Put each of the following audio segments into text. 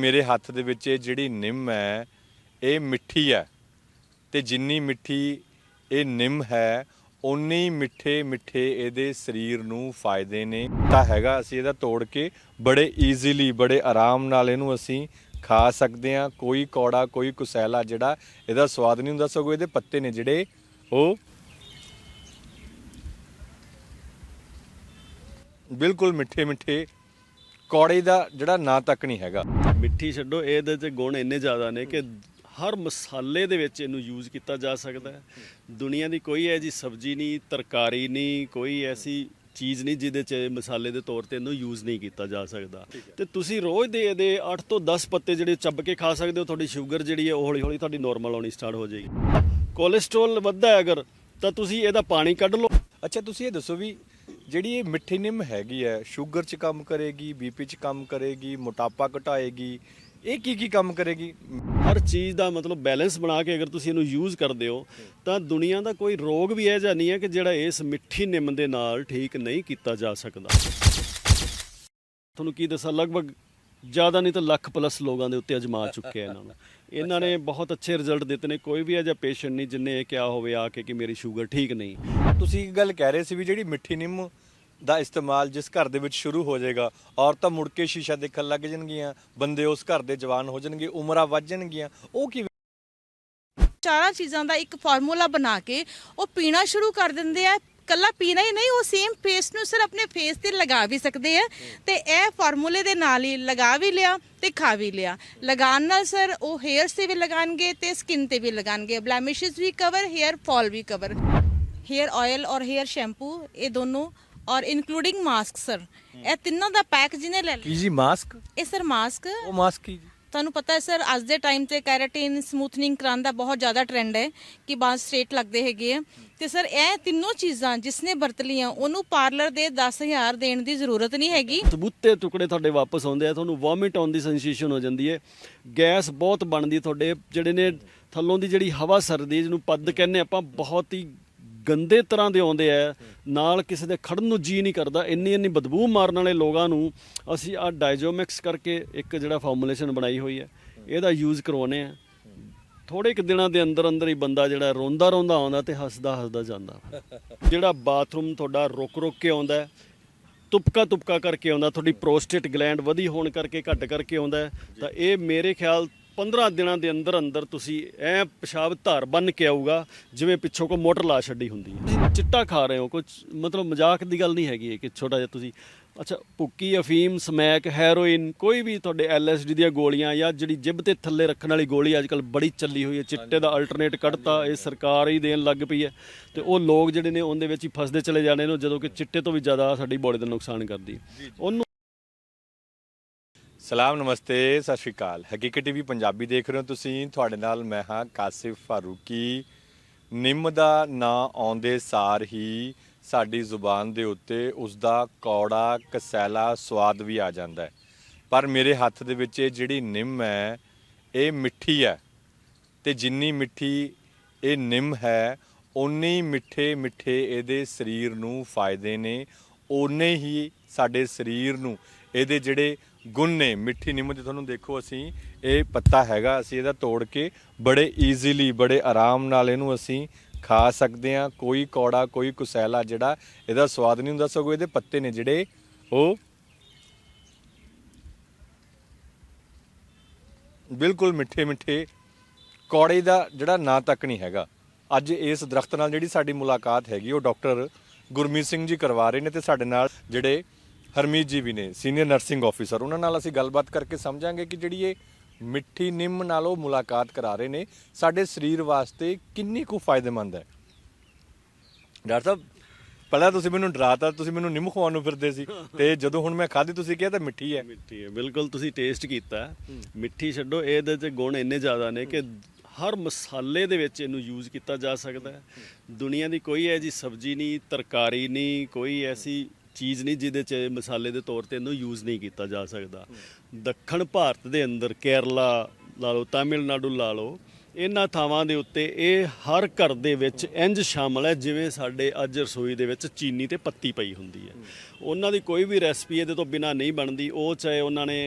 ਮੇਰੇ ਹੱਥ ਦੇ ਵਿੱਚ ਇਹ ਜਿਹੜੀ ਨਿੰਮ ਹੈ, ਇਹ ਮਿੱਠੀ ਹੈ। ਤੇ ਜਿੰਨੀ ਮਿੱਠੀ ਇਹ ਨਿੰਮ ਹੈ ਉਨੀ ਮਿੱਠੇ ਮਿੱਠੇ ਇਹਦੇ ਸਰੀਰ ਨੂੰ ਫਾਇਦੇ ਨੇ। ਤਾਂ ਹੈਗਾ, ਅਸੀਂ ਇਹਦਾ ਤੋੜ ਕੇ ਬੜੇ ਈਜ਼ੀਲੀ ਬੜੇ ਆਰਾਮ ਨਾਲ ਇਹਨੂੰ ਅਸੀਂ ਖਾ ਸਕਦੇ ਹਾਂ। ਕੋਈ ਕੌੜਾ, ਕੋਈ ਕੁਸੈਲਾ ਜਿਹੜਾ ਇਹਦਾ ਸਵਾਦ ਨਹੀਂ ਹੁੰਦਾ, ਸਗੋਂ ਇਹਦੇ ਪੱਤੇ ਨੇ ਜਿਹੜੇ ਉਹ ਬਿਲਕੁਲ ਮਿੱਠੇ ਮਿੱਠੇ ਕੌੜੇ ਦਾ ਜਿਹੜਾ ਨਾਂ ਤੱਕ ਨਹੀਂ ਹੈਗਾ। ਮਿੱਠੀ ਛੱਡੋ ਇਹਦੇ ਤੇ ਗੁਣ ਇੰਨੇ ਜ਼ਿਆਦਾ ਨੇ ਕਿ ਹਰ ਮਸਾਲੇ ਦੇ ਵਿੱਚ ਇਹਨੂੰ ਯੂਜ਼ ਕੀਤਾ ਜਾ ਸਕਦਾ ਹੈ। ਦੁਨੀਆ ਦੀ ਕੋਈ ਐਜੀ ਸਬਜ਼ੀ ਨਹੀਂ ਤਰਕਾਰੀ ਨਹੀਂ ਕੋਈ ਐਸੀ ਚੀਜ਼ ਨਹੀਂ ਜਿਹਦੇ 'ਚ ਮਸਾਲੇ ਦੇ ਤੌਰ ਤੇ ਇਹਨੂੰ ਯੂਜ਼ ਨਹੀਂ ਕੀਤਾ ਜਾ ਸਕਦਾ। ਤੇ ਤੁਸੀਂ ਰੋਜ਼ ਦੇ ਇਹਦੇ 8 ਤੋਂ 10 ਪੱਤੇ ਜਿਹੜੇ ਚੱਬ ਕੇ ਖਾ ਸਕਦੇ ਹੋ ਤੁਹਾਡੀ ਸ਼ੂਗਰ ਜਿਹੜੀ ਹੈ ਉਹ ਹੌਲੀ ਹੌਲੀ ਤੁਹਾਡੀ ਨਾਰਮਲ ਆਉਣੀ ਸਟਾਰਟ ਹੋ ਜਾਏਗੀ। ਕੋਲੇਸਟ੍ਰੋਲ ਵੱਧਦਾ ਹੈ ਅਗਰ ਤਾਂ ਤੁਸੀਂ ਇਹਦਾ ਪਾਣੀ ਕੱਢ ਲਓ। ਅੱਛਾ ਤੁਸੀਂ ਇਹ ਦੱਸੋ ਵੀ ਜਿਹੜੀ ਇਹ ਮਿੱਠੀ ਨਿੰਮ ਹੈਗੀ ਹੈ, ਸ਼ੂਗਰ 'ਚ ਕੰਮ ਕਰੇਗੀ ਬੀਪੀ 'ਚ ਕੰਮ ਕਰੇਗੀ, ਮੋਟਾਪਾ ਘਟਾਏਗੀ, ਇਹ ਕੀ ਕੀ ਕੰਮ ਕਰੇਗੀ? ਹਰ ਚੀਜ਼ ਦਾ ਮਤਲਬ ਬੈਲੈਂਸ ਬਣਾ ਕੇ ਅਗਰ ਤੁਸੀਂ ਇਹਨੂੰ ਯੂਜ਼ ਕਰਦੇ ਹੋ, ਤਾਂ ਦੁਨੀਆ ਦਾ ਕੋਈ ਰੋਗ ਵੀ ਇਹ ਜਿਹਾ ਨਹੀਂ ਹੈ ਕਿ ਜਿਹੜਾ ਇਸ ਮਿੱਠੀ ਨਿੰਮ ਦੇ ਨਾਲ ਠੀਕ ਨਹੀਂ ਕੀਤਾ ਜਾ ਸਕਦਾ। ਤੁਹਾਨੂੰ ਕੀ ਦੱਸਾਂ? ਲਗਭਗ ਜ਼ਿਆਦਾ ਨਹੀਂ ਤਾਂ ਲੱਖ ਪਲੱਸ ਲੋਕਾਂ ਦੇ ਉੱਤੇ ਅਜਮਾ ਚੁੱਕੇ ਆ ਇਹਨਾਂ ਨੂੰ। ਇਹਨਾਂ ਨੇ ਬਹੁਤ ਅੱਛੇ ਰਿਜ਼ਲਟ ਦਿੱਤੇ ਨੇ ਕੋਈ ਵੀ ਅਜਿਹਾ ਪੇਸ਼ੈਂਟ ਨਹੀਂ ਜਿੰਨੇ ਇਹ ਕਿਹਾ ਹੋਵੇ ਆ ਕੇ ਕਿ ਮੇਰੀ ਸ਼ੂਗਰ ਠੀਕ ਨਹੀਂ। ਤੁਸੀਂ ਇੱਕ ਗੱਲ ਕਹਿ ਰਹੇ ਸੀ ਵੀ ਜਿਹੜੀ ਮਿੱਠੀ ਨਿੰਮ ਦਾ ਇਸਤੇਮਾਲ ਜਿਸ ਘਰ ਦੇ ਵਿੱਚ ਸ਼ੁਰੂ ਹੋ ਜਾਏਗਾ ਔਰਤਾਂ ਮੁੜ ਕੇ ਸ਼ੀਸ਼ਾ ਦੇਖਣ ਲੱਗ ਜਾਣਗੀਆਂ ਬੰਦੇ ਉਸ ਘਰ ਦੇ ਜਵਾਨ ਹੋ ਜਾਣਗੇ ਉਮਰਾਂ ਵੱਧ ਜਾਣਗੀਆਂ ਉਹ ਕੀ ਚਾਰਾਂ ਚੀਜ਼ਾਂ ਦਾ ਇੱਕ ਫਾਰਮੂਲਾ ਬਣਾ ਕੇ ਉਹ ਪੀਣਾ ਸ਼ੁਰੂ ਕਰ ਦਿੰਦੇ ਆ ਕੱਲਾ ਪੀਣਾ ਹੀ ਨਹੀਂ ਉਹ ਸੇਮ ਪੇਸਟ ਨੂੰ ਸਰ ਆਪਣੇ ਫੇਸ ਤੇ ਲਗਾ ਵੀ ਸਕਦੇ ਆ ਤੇ ਇਹ ਫਾਰਮੂਲੇ ਦੇ ਨਾਲ ਹੀ ਲਗਾ ਵੀ ਲਿਆ ਤੇ ਖਾ ਵੀ ਲਿਆ। ਲਗਾਉਣ ਨਾਲ ਸਰ ਉਹ ਹੇਅਰਸ ਤੇ ਵੀ ਲਗਾਣਗੇ ਤੇ ਸਕਿਨ ਤੇ ਵੀ ਲਗਾਣਗੇ ਬਲੈਮਿਸ਼ਸ ਵੀ ਕਵਰ ਹੇਅਰ ਫਾਲ ਵੀ ਕਵਰ ਹੇਅਰ ਆਇਲ ਔਰ ਹੇਅਰ ਸ਼ੈਂਪੂ ਇਹ ਦੋਨੋਂ ਔਰ ਇਨਕਲੂਡਿੰਗ ਮਾਸਕ ਸਰ ਇਹ ਤਿੰਨਾਂ ਦਾ ਪੈਕ ਜਿਹਨੇ ਲੈ ਲਿਆ। ਕੀ ਜੀ ਮਾਸਕ ਇਹ ਸਰ ਮਾਸਕ ਉਹ ਮਾਸਕ ਕੀ ਜੀ? ਤੁਹਾਨੂੰ ਪਤਾ ਹੈ ਸਰ, ਅੱਜ ਦੇ ਟਾਈਮ ਤੇ ਕੈਰਾਟਿਨ ਸਮੂਥਨਿੰਗ ਕਰਾਉਣ ਦਾ ਬਹੁਤ ਜ਼ਿਆਦਾ ਟ੍ਰੈਂਡ ਹੈ ਕਿ ਬਾਲ ਸਟ੍ਰੇਟ ਲੱਗਦੇ ਹੈਗੇ ਆ। ਤੇ ਸਰ, ਇਹ ਤਿੰਨੋਂ ਚੀਜ਼ਾਂ ਜਿਸਨੇ ਵਰਤ ਲੀਆਂ ਉਹਨੂੰ ਪਾਰਲਰ ਦੇ 10000 ਦੇਣ ਦੀ ਜ਼ਰੂਰਤ ਨਹੀਂ ਹੈਗੀ। ਸਬੂਤੇ ਟੁਕੜੇ ਤੁਹਾਡੇ ਵਾਪਸ ਆਉਂਦੇ ਆ, ਤੁਹਾਨੂੰ ਵੋਮਿਟ ਆਉਣ ਦੀ ਸੈਂਸੇਸ਼ਨ ਹੋ ਜਾਂਦੀ ਹੈ। ਗੈਸ ਬਹੁਤ ਬਣਦੀ ਤੁਹਾਡੇ, ਜਿਹੜੇ ਨੇ ਥੱਲੋਂ ਦੀ ਜਿਹੜੀ ਹਵਾ ਸਰਦੀ ਜਿਹਨੂੰ ਪੱਦ ਕਹਿੰਦੇ ਆਪਾਂ ਬਹੁਤ ਹੀ ਗੰਦੇ ਤਰ੍ਹਾਂ ਦੇ ਆਉਂਦੇ ਆ, ਨਾਲ ਕਿਸੇ ਦੇ ਖੜਨ ਨੂੰ ਜੀ ਨਹੀਂ ਕਰਦਾ, ਇੰਨੀ ਇੰਨੀ ਬਦਬੂ ਮਾਰਨ ਵਾਲੇ ਲੋਕਾਂ ਨੂੰ ਅਸੀਂ ਆ ਡਾਈਜੋਮਿਕਸ ਕਰਕੇ ਇੱਕ ਜਿਹੜਾ ਫਾਰਮੂਲੇਸ਼ਨ ਬਣਾਈ ਹੋਈ ਹੈ, ਇਹਦਾ ਯੂਜ਼ ਕਰਵਾਉਨੇ ਆ ਥੋੜੇ ਕੁ ਦਿਨਾਂ ਦੇ ਅੰਦਰ ਅੰਦਰ ਹੀ ਬੰਦਾ ਜਿਹੜਾ ਰੋਂਦਾ ਰੋਂਦਾ ਆਉਂਦਾ ਤੇ ਹੱਸਦਾ ਹੱਸਦਾ ਜਾਂਦਾ ਜਿਹੜਾ ਬਾਥਰੂਮ ਤੁਹਾਡਾ ਰੁਕ ਰੁਕ ਕੇ ਆਉਂਦਾ ਤੁਪਕਾ ਤੁਪਕਾ ਕਰਕੇ ਆਉਂਦਾ, ਤੁਹਾਡੀ ਪ੍ਰੋਸਟੇਟ ਗਲੈਂਡ ਵਧੀ ਹੋਣ ਕਰਕੇ ਘੱਟ ਕਰਕੇ ਆਉਂਦਾ ਤਾਂ ਇਹ ਮੇਰੇ ਖਿਆਲ 15 ਦਿਨਾਂ ਦੇ ਅੰਦਰ ਅੰਦਰ ਤੁਸੀਂ ਐ ਪਿਸ਼ਾਬ ਧਾਰ ਬੰਨ ਕੇ ਆਊਗਾ ਜਿਵੇਂ ਪਿੱਛੋਂ ਕੋ ਮੋਟਰ ਲਾ ਛੱਡੀ ਹੁੰਦੀ ਹੈ। ਚਿੱਟਾ ਖਾ ਰਹੇ ਹੋ ਕੁਝ ਮਤਲਬ ਮਜ਼ਾਕ ਦੀ ਗੱਲ ਨਹੀਂ ਹੈਗੀ ਕਿ ਛੋਟਾ ਜਿਹਾ ਤੁਸੀਂ। ਅੱਛਾ ਭੁੱਕੀ ਅਫੀਮ ਸਮੈਕ ਹੈਰੋਇਨ ਕੋਈ ਵੀ ਤੁਹਾਡੇ ਐਲਐਸਡੀ ਦੀਆਂ ਗੋਲੀਆਂ ਜਾਂ ਜਿਹੜੀ ਜਿਬ ਤੇ ਥੱਲੇ ਰੱਖਣ ਵਾਲੀ ਗੋਲੀ ਅੱਜਕੱਲ ਬੜੀ ਚੱਲੀ ਹੋਈ ਹੈ ਚਿੱਟੇ ਦਾ ਅਲਟਰਨੇਟ ਕੱਢਤਾ ਇਹ ਸਰਕਾਰ ਹੀ ਦੇਣ ਲੱਗ ਪਈ ਹੈ। ਤੇ ਉਹ ਲੋਕ ਜਿਹੜੇ ਨੇ ਉਹਦੇ ਵਿੱਚ ਹੀ ਫਸਦੇ ਚਲੇ ਜਾਣੇ ਨੇ ਜਦੋਂ ਕਿ ਚਿੱਟੇ ਤੋਂ ਵੀ ਜ਼ਿਆਦਾ ਸਾਡੀ ਬੋਡੀ ਦਾ ਨੁਕਸਾਨ ਕਰਦੀ ਹੈ। ਉਹਨੂੰ ਸਲਾਮ, ਨਮਸਤੇ, ਸਤਿ ਸ਼੍ਰੀ ਅਕਾਲ। ਹਕੀਕਤ ਟੀਵੀ ਪੰਜਾਬੀ ਦੇਖ ਰਹੇ ਹੋ ਤੁਸੀਂ। ਤੁਹਾਡੇ ਨਾਲ ਮੈਂ ਹਾਂ ਕਾਸਿਫ ਫਾਰੂਕੀ। ਨਿੰਮ ਦਾ ਨਾਂ ਆਉਂਦੇ ਸਾਰ ਹੀ ਸਾਡੀ ਜ਼ੁਬਾਨ ਦੇ ਉੱਤੇ ਉਸ ਦਾ ਕੌੜਾ, ਕਸੈਲਾ ਸਵਾਦ ਵੀ ਆ ਜਾਂਦਾ ਹੈ। ਪਰ ਮੇਰੇ ਹੱਥ ਦੇ ਵਿੱਚ ਇਹ ਜਿਹੜੀ ਨਿੰਮ ਹੈ, ਇਹ ਮਿੱਠੀ ਹੈ। ਤੇ ਜਿੰਨੀ ਮਿੱਠੀ ਇਹ ਨਿੰਮ ਹੈ ਉਨੇ ਮਿੱਠੇ ਮਿੱਠੇ ਇਹਦੇ ਸਰੀਰ ਨੂੰ ਫਾਇਦੇ ਨੇ। ਉਨੇ ਹੀ ਸਾਡੇ ਸਰੀਰ ਨੂੰ, ਇਹਦੇ ਜਿਹੜੇ ਗੁਣ ਨੇ, ਮਿੱਠੀ ਨਿੰਮ ਤੇ ਤੁਹਾਨੂੰ ਦੇਖੋ ਅਸੀਂ, ਇਹ ਪੱਤਾ ਹੈਗਾ, ਅਸੀਂ ਇਹਦਾ ਤੋੜ ਕੇ ਬੜੇ ਈਜ਼ੀਲੀ ਬੜੇ ਆਰਾਮ ਨਾਲ ਇਹਨੂੰ ਅਸੀਂ ਖਾ ਸਕਦੇ ਹਾਂ। ਕੋਈ ਕੌੜਾ, ਕੋਈ ਕੁਸੈਲਾ ਜਿਹੜਾ ਇਹਦਾ ਸਵਾਦ ਨਹੀਂ ਹੁੰਦਾ, ਸਗੋਂ ਇਹਦੇ ਪੱਤੇ ਨੇ ਜਿਹੜੇ ਉਹ ਬਿਲਕੁਲ ਮਿੱਠੇ ਮਿੱਠੇ ਕੌੜੇ ਦਾ ਜਿਹੜਾ ਨਾਂ ਤੱਕ ਨਹੀਂ ਹੈਗਾ। ਅੱਜ ਇਸ ਦਰਖਤ ਨਾਲ ਜਿਹੜੀ ਸਾਡੀ ਮੁਲਾਕਾਤ ਹੈਗੀ, ਉਹ ਡਾਕਟਰ ਗੁਰਮੀਤ ਸਿੰਘ ਜੀ ਕਰਵਾ ਰਹੇ ਨੇ ਤੇ ਸਾਡੇ ਨਾਲ ਜਿਹੜੇ ਹਰਮੀਤ ਜੀ ਵੀ ਨੇ ਸੀਨੀਅਰ ਨਰਸਿੰਗ ਆਫੀਸਰ ਉਹਨਾਂ ਨਾਲ ਅਸੀਂ ਗੱਲਬਾਤ ਕਰਕੇ ਸਮਝਾਂਗੇ ਕਿ ਜਿਹੜੀ ਇਹ ਮਿੱਠੀ ਨਿੰਮ ਨਾਲ ਉਹ ਮੁਲਾਕਾਤ ਕਰਾ ਰਹੇ ਨੇ, ਸਾਡੇ ਸਰੀਰ ਵਾਸਤੇ ਕਿੰਨੀ ਕੁ ਫਾਇਦੇਮੰਦ ਹੈ। ਡਾਕਟਰ ਸਾਹਿਬ, ਪਹਿਲਾਂ ਤੁਸੀਂ ਮੈਨੂੰ ਡਰਾਤਾ, ਤੁਸੀਂ ਮੈਨੂੰ ਨਿੰਮ ਖਵਾਉਣ ਨੂੰ ਫਿਰਦੇ ਸੀ, ਤੇ ਜਦੋਂ ਹੁਣ ਮੈਂ ਖਾਧੀ, ਤੁਸੀਂ ਕਿਹਾ ਤਾਂ ਮਿੱਠੀ ਹੈ। ਮਿੱਠੀ ਹੈ, ਬਿਲਕੁਲ ਤੁਸੀਂ ਟੇਸਟ ਕੀਤਾ। ਮਿੱਠੀ ਛੱਡੋ, ਇਹਦੇ ਤੇ ਗੁਣ ਇੰਨੇ ਜ਼ਿਆਦਾ ਨੇ ਕਿ ਹਰ ਮਸਾਲੇ ਦੇ ਵਿੱਚ ਇਹਨੂੰ ਯੂਜ਼ ਕੀਤਾ ਜਾ ਸਕਦਾ ਹੈ। ਦੁਨੀਆ ਦੀ ਕੋਈ ਐਜੀ ਸਬਜ਼ੀ ਨਹੀਂ, ਤਰਕਾਰੀ ਨਹੀਂ, ਕੋਈ ਐਸੀ ਚੀਜ਼ ਨਹੀਂ ਜਿਹਦੇ 'ਚ ਮਸਾਲੇ ਦੇ ਤੌਰ ਤੇ ਇਹਨੂੰ ਯੂਜ਼ ਨਹੀਂ ਕੀਤਾ ਜਾ ਸਕਦਾ। ਦੱਖਣ ਭਾਰਤ ਦੇ ਅੰਦਰ ਕੇਰਲਾ ਲਾ ਲਓ ਤਾਮਿਲਨਾਡੂ ਲਾ ਲਓ ਇਹਨਾਂ ਥਾਵਾਂ ਦੇ ਉੱਤੇ ਇਹ ਹਰ ਘਰ ਦੇ ਵਿੱਚ ਇੰਜ ਸ਼ਾਮਲ ਹੈ ਜਿਵੇਂ ਸਾਡੇ ਅੱਜ ਰਸੋਈ ਦੇ ਵਿੱਚ ਚੀਨੀ ਤੇ ਪੱਤੀ ਪਈ ਹੁੰਦੀ ਹੈ। ਉਹਨਾਂ ਦੀ ਕੋਈ ਵੀ ਰੈਸਪੀ ਇਹਦੇ ਤੋਂ ਬਿਨਾ ਨਹੀਂ ਬਣਦੀ ਉਹ ਚਾਹੇ ਉਹਨਾਂ ਨੇ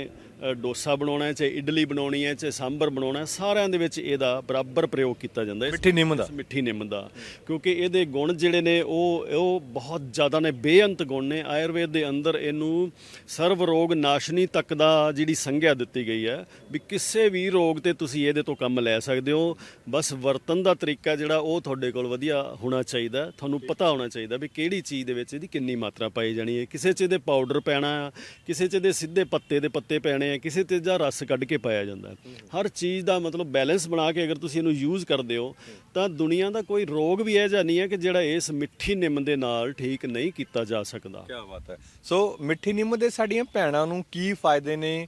ਡੋਸਾ ਬਣਾਉਣਾ ਹੈ ਚਾਹੇ ਇਡਲੀ ਬਣਾਉਣੀ ਹੈ ਚਾਹੇ ਸਾਂਬਰ ਬਣਾਉਣਾ ਸਾਰਿਆਂ ਦੇ ਵਿੱਚ ਇਹਦਾ ਬਰਾਬਰ ਪ੍ਰਯੋਗ ਕੀਤਾ ਜਾਂਦਾ ਹੈ। ਮਿੱਠੀ ਨਿੰਮ ਦਾ। ਮਿੱਠੀ ਨਿੰਮ ਦਾ। ਕਿਉਂਕਿ ਇਹਦੇ ਗੁਣ ਜਿਹੜੇ ਨੇ ਉਹ ਉਹ ਬਹੁਤ ਜ਼ਿਆਦਾ ਨੇ ਬੇਅੰਤ ਗੁਣ ਨੇ। ਆਯੁਰਵੇਦ ਦੇ ਅੰਦਰ ਇਹਨੂੰ ਸਰਵ ਰੋਗ ਨਾਸ਼ਨੀ ਤੱਕ ਦਾ ਜਿਹੜੀ ਸੰਗਿਆ ਦਿੱਤੀ ਗਈ ਹੈ ਵੀ ਕਿਸੇ ਵੀ ਰੋਗ ਤੇ ਤੁਸੀਂ ਇਹਦੇ ਤੋਂ ਕੰਮ ਲੈ ਸਕਦੇ ਹੋ। ਬਸ ਵਰਤਨ ਦਾ ਤਰੀਕਾ ਜਿਹੜਾ ਉਹ ਤੁਹਾਡੇ ਕੋਲ ਵਧੀਆ ਹੋਣਾ ਚਾਹੀਦਾ। ਤੁਹਾਨੂੰ ਪਤਾ ਹੋਣਾ ਚਾਹੀਦਾ ਵੀ ਕਿਹੜੀ ਚੀਜ਼ ਦੇ ਵਿੱਚ ਇਹਦੀ ਕਿੰਨੀ ਮਾਤਰਾ ਪਾਈ ਜਾਣੀ ਹੈ। ਕਿਸੇ 'ਚ ਇਹਦੇ ਪਾਊਡਰ ਪੈਣਾ ਕਿਸੇ 'ਚ ਇਹਦੇ ਸਿੱਧੇ ਪੱਤੇ ਦੇ ਪੱਤੇ ਪੈਣੇ ਆ ਕਿਸੇ ਤੇ ਜਾਂ ਰਸ ਕੱਢ ਕੇ ਪਾਇਆ ਜਾਂਦਾ ਹੈ। ਹਰ ਚੀਜ਼ ਦਾ ਮਤਲਬ ਬੈਲੈਂਸ ਬਣਾ ਕੇ ਅਗਰ ਤੁਸੀਂ ਇਹਨੂੰ ਯੂਜ਼ ਕਰਦੇ ਹੋ ਤਾਂ ਦੁਨੀਆ ਦਾ ਕੋਈ ਰੋਗ ਵੀ ਇਹ ਨਹੀਂ ਹੈ ਕਿ ਜਿਹੜਾ ਇਸ ਮਿੱਠੀ ਨਿੰਮ ਦੇ ਨਾਲ ਠੀਕ ਨਹੀਂ ਕੀਤਾ ਜਾ ਸਕਦਾ। ਕੀ ਬਾਤ ਹੈ। ਸੋ ਮਿੱਠੀ ਨਿੰਮ ਦੇ ਸਾਡੀਆਂ ਭੈਣਾਂ ਨੂੰ ਕੀ ਫਾਇਦੇ ਨੇ?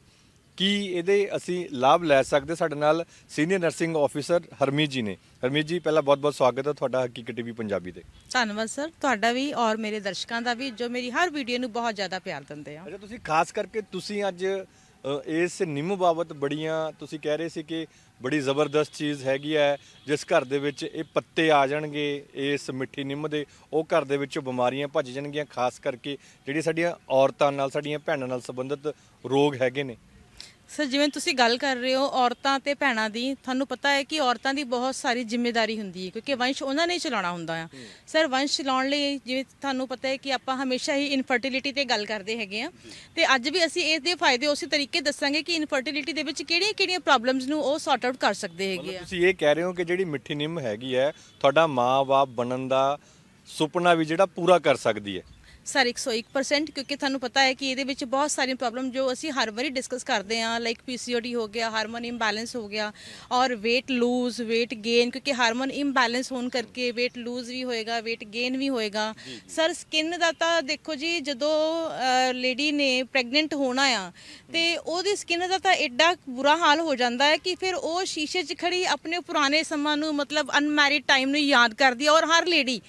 ਕੀ ਇਹਦੇ ਅਸੀਂ ਲਾਭ ਲੈ ਸਕਦੇ? ਸਾਡੇ ਨਾਲ ਸੀਨੀਅਰ ਨਰਸਿੰਗ ਆਫੀਸਰ ਹਰਮੀਤ ਜੀ ਨੇ। ਹਰਮੀਤ ਜੀ ਪਹਿਲਾਂ ਬਹੁਤ-ਬਹੁਤ ਸਵਾਗਤ ਹੈ ਤੁਹਾਡਾ ਹਕੀਕਤ ਟੀਵੀ ਪੰਜਾਬੀ ਤੇ। ਧੰਨਵਾਦ ਸਰ। ਤੁਹਾਡਾ ਵੀ ਔਰ ਮੇਰੇ ਦਰਸ਼ਕਾਂ ਦਾ ਵੀ ਜੋ ਮੇਰੀ ਹਰ ਵੀਡੀਓ ਨੂੰ ਬਹੁਤ ਜ਼ਿਆਦਾ ਪਿਆਰ ਦਿੰਦੇ ਆ। ਅੱਛਾ ਤੁਸੀਂ ਖਾਸ ਕਰਕੇ ਤੁਸੀਂ ਅੱਜ ਇਸ ਨਿੰਮ ਬਾਬਤ ਬੜੀਆਂ ਤੁਸੀਂ ਕਹਿ ਰਹੇ ਸੀ ਕਿ ਬੜੀ ਜ਼ਬਰਦਸਤ ਚੀਜ਼ ਹੈਗੀ ਹੈ, ਜਿਸ ਘਰ ਦੇ ਵਿੱਚ ਇਹ ਪੱਤੇ ਆ ਜਾਣਗੇ, ਇਸ ਮਿੱਠੀ ਨਿੰਮ ਦੇ, ਉਹ ਘਰ ਦੇ ਵਿੱਚੋਂ ਬਿਮਾਰੀਆਂ ਭੱਜ ਜਾਣਗੀਆਂ, ਖਾਸ ਕਰਕੇ ਜਿਹੜੀ ਸਾਡੀਆਂ ਔਰਤਾਂ ਨਾਲ, ਸਾਡੀਆਂ ਭੈਣਾਂ ਨਾਲ ਸੰਬੰਧਿਤ ਰੋਗ ਹੈਗੇ ਨੇ। ਸਰ ਜਿਵੇਂ ਤੁਸੀਂ ਗੱਲ ਕਰ ਰਹੇ ਹੋ ਔਰਤਾਂ ਤੇ ਭੈਣਾਂ ਦੀ ਤੁਹਾਨੂੰ ਪਤਾ ਹੈ ਕਿ ਔਰਤਾਂ ਦੀ ਬਹੁਤ ਸਾਰੀ ਜ਼ਿੰਮੇਵਾਰੀ ਹੁੰਦੀ ਹੈ ਕਿਉਂਕਿ ਵੰਸ਼ ਉਹਨਾਂ ਨੇ ਚਲਾਉਣਾ ਹੁੰਦਾ ਆ। ਸਰ ਵੰਸ਼ ਚਲਾਉਣ ਲਈ ਜਿਵੇਂ ਤੁਹਾਨੂੰ ਪਤਾ ਹੈ ਕਿ ਆਪਾਂ ਹਮੇਸ਼ਾ ਹੀ ਇਨਫਰਟੀਲਿਟੀ ਤੇ ਗੱਲ ਕਰਦੇ ਹੈਗੇ ਆ। ਤੇ ਅੱਜ ਵੀ ਅਸੀਂ ਇਸ ਦੇ ਫਾਇਦੇ ਉਸੇ ਤਰੀਕੇ ਦੱਸਾਂਗੇ ਕਿ ਇਨਫਰਟੀਲਿਟੀ ਦੇ ਵਿੱਚ ਕਿਹੜੀਆਂ-ਕਿਹੜੀਆਂ ਪ੍ਰੋਬਲਮਸ ਨੂੰ ਉਹ ਸੌਰਟ ਆਊਟ ਕਰ ਸਕਦੇ ਹੈਗੇ ਆ। ਤੁਸੀਂ ਇਹ ਕਹਿ ਰਹੇ ਹੋ ਕਿ ਜਿਹੜੀ ਮਿੱਠੀ ਨਿੰਮ ਹੈਗੀ ਹੈ ਤੁਹਾਡਾ ਮਾਂ-ਬਾਪ ਬਣਨ ਦਾ ਸੁਪਨਾ ਵੀ ਜਿਹੜਾ ਪੂਰਾ ਕਰ ਸਕਦੀ ਹੈ। ਸਰ 101% ਕਿਉਂਕਿ ਤੁਹਾਨੂੰ ਪਤਾ ਹੈ ਕਿ ਇਹਦੇ ਵਿੱਚ ਬਹੁਤ ਸਾਰੀਆਂ ਪ੍ਰੋਬਲਮ ਜੋ ਅਸੀਂ ਹਰ ਵਾਰੀ ਡਿਸਕਸ ਕਰਦੇ ਹਾਂ ਲਾਈਕ ਪੀਸੀਓਡੀ ਹੋ ਗਿਆ ਹਾਰਮੋਨ ਇੰਬੈਲੈਂਸ ਹੋ ਗਿਆ ਔਰ weight ਲੂਜ਼ weight gain ਕਿਉਂਕਿ ਹਾਰਮੋਨ ਇੰਬੈਲੈਂਸ ਹੋਣ ਕਰਕੇ weight ਲੂਜ਼ ਵੀ ਹੋਏਗਾ weight gain ਵੀ ਹੋਏਗਾ। ਸਰ ਸਕਿਨ ਦਾ ਤਾਂ ਦੇਖੋ ਜੀ ਜਦੋਂ ਲੇਡੀ ਨੇ ਪ੍ਰੈਗਨੈਂਟ ਹੋਣਾ ਆ ਤੇ ਉਹਦੀ ਸਕਿਨ ਦਾ ਤਾਂ ਐਡਾ ਬੁਰਾ ਹਾਲ ਹੋ ਜਾਂਦਾ ਹੈ ਕਿ ਫਿਰ ਉਹ ਸ਼ੀਸ਼ੇ 'ਚ ਖੜੀ ਆਪਣੇ ਪੁਰਾਣੇ ਸਮਾਂ ਨੂੰ ਮਤਲਬ ਅਨਮੈਰਿਡ ਟਾਈਮ ਨੂੰ ਯਾਦ ਕਰਦੀ ਹੈ ਔਰ ਹਰ ਲੇਡੀ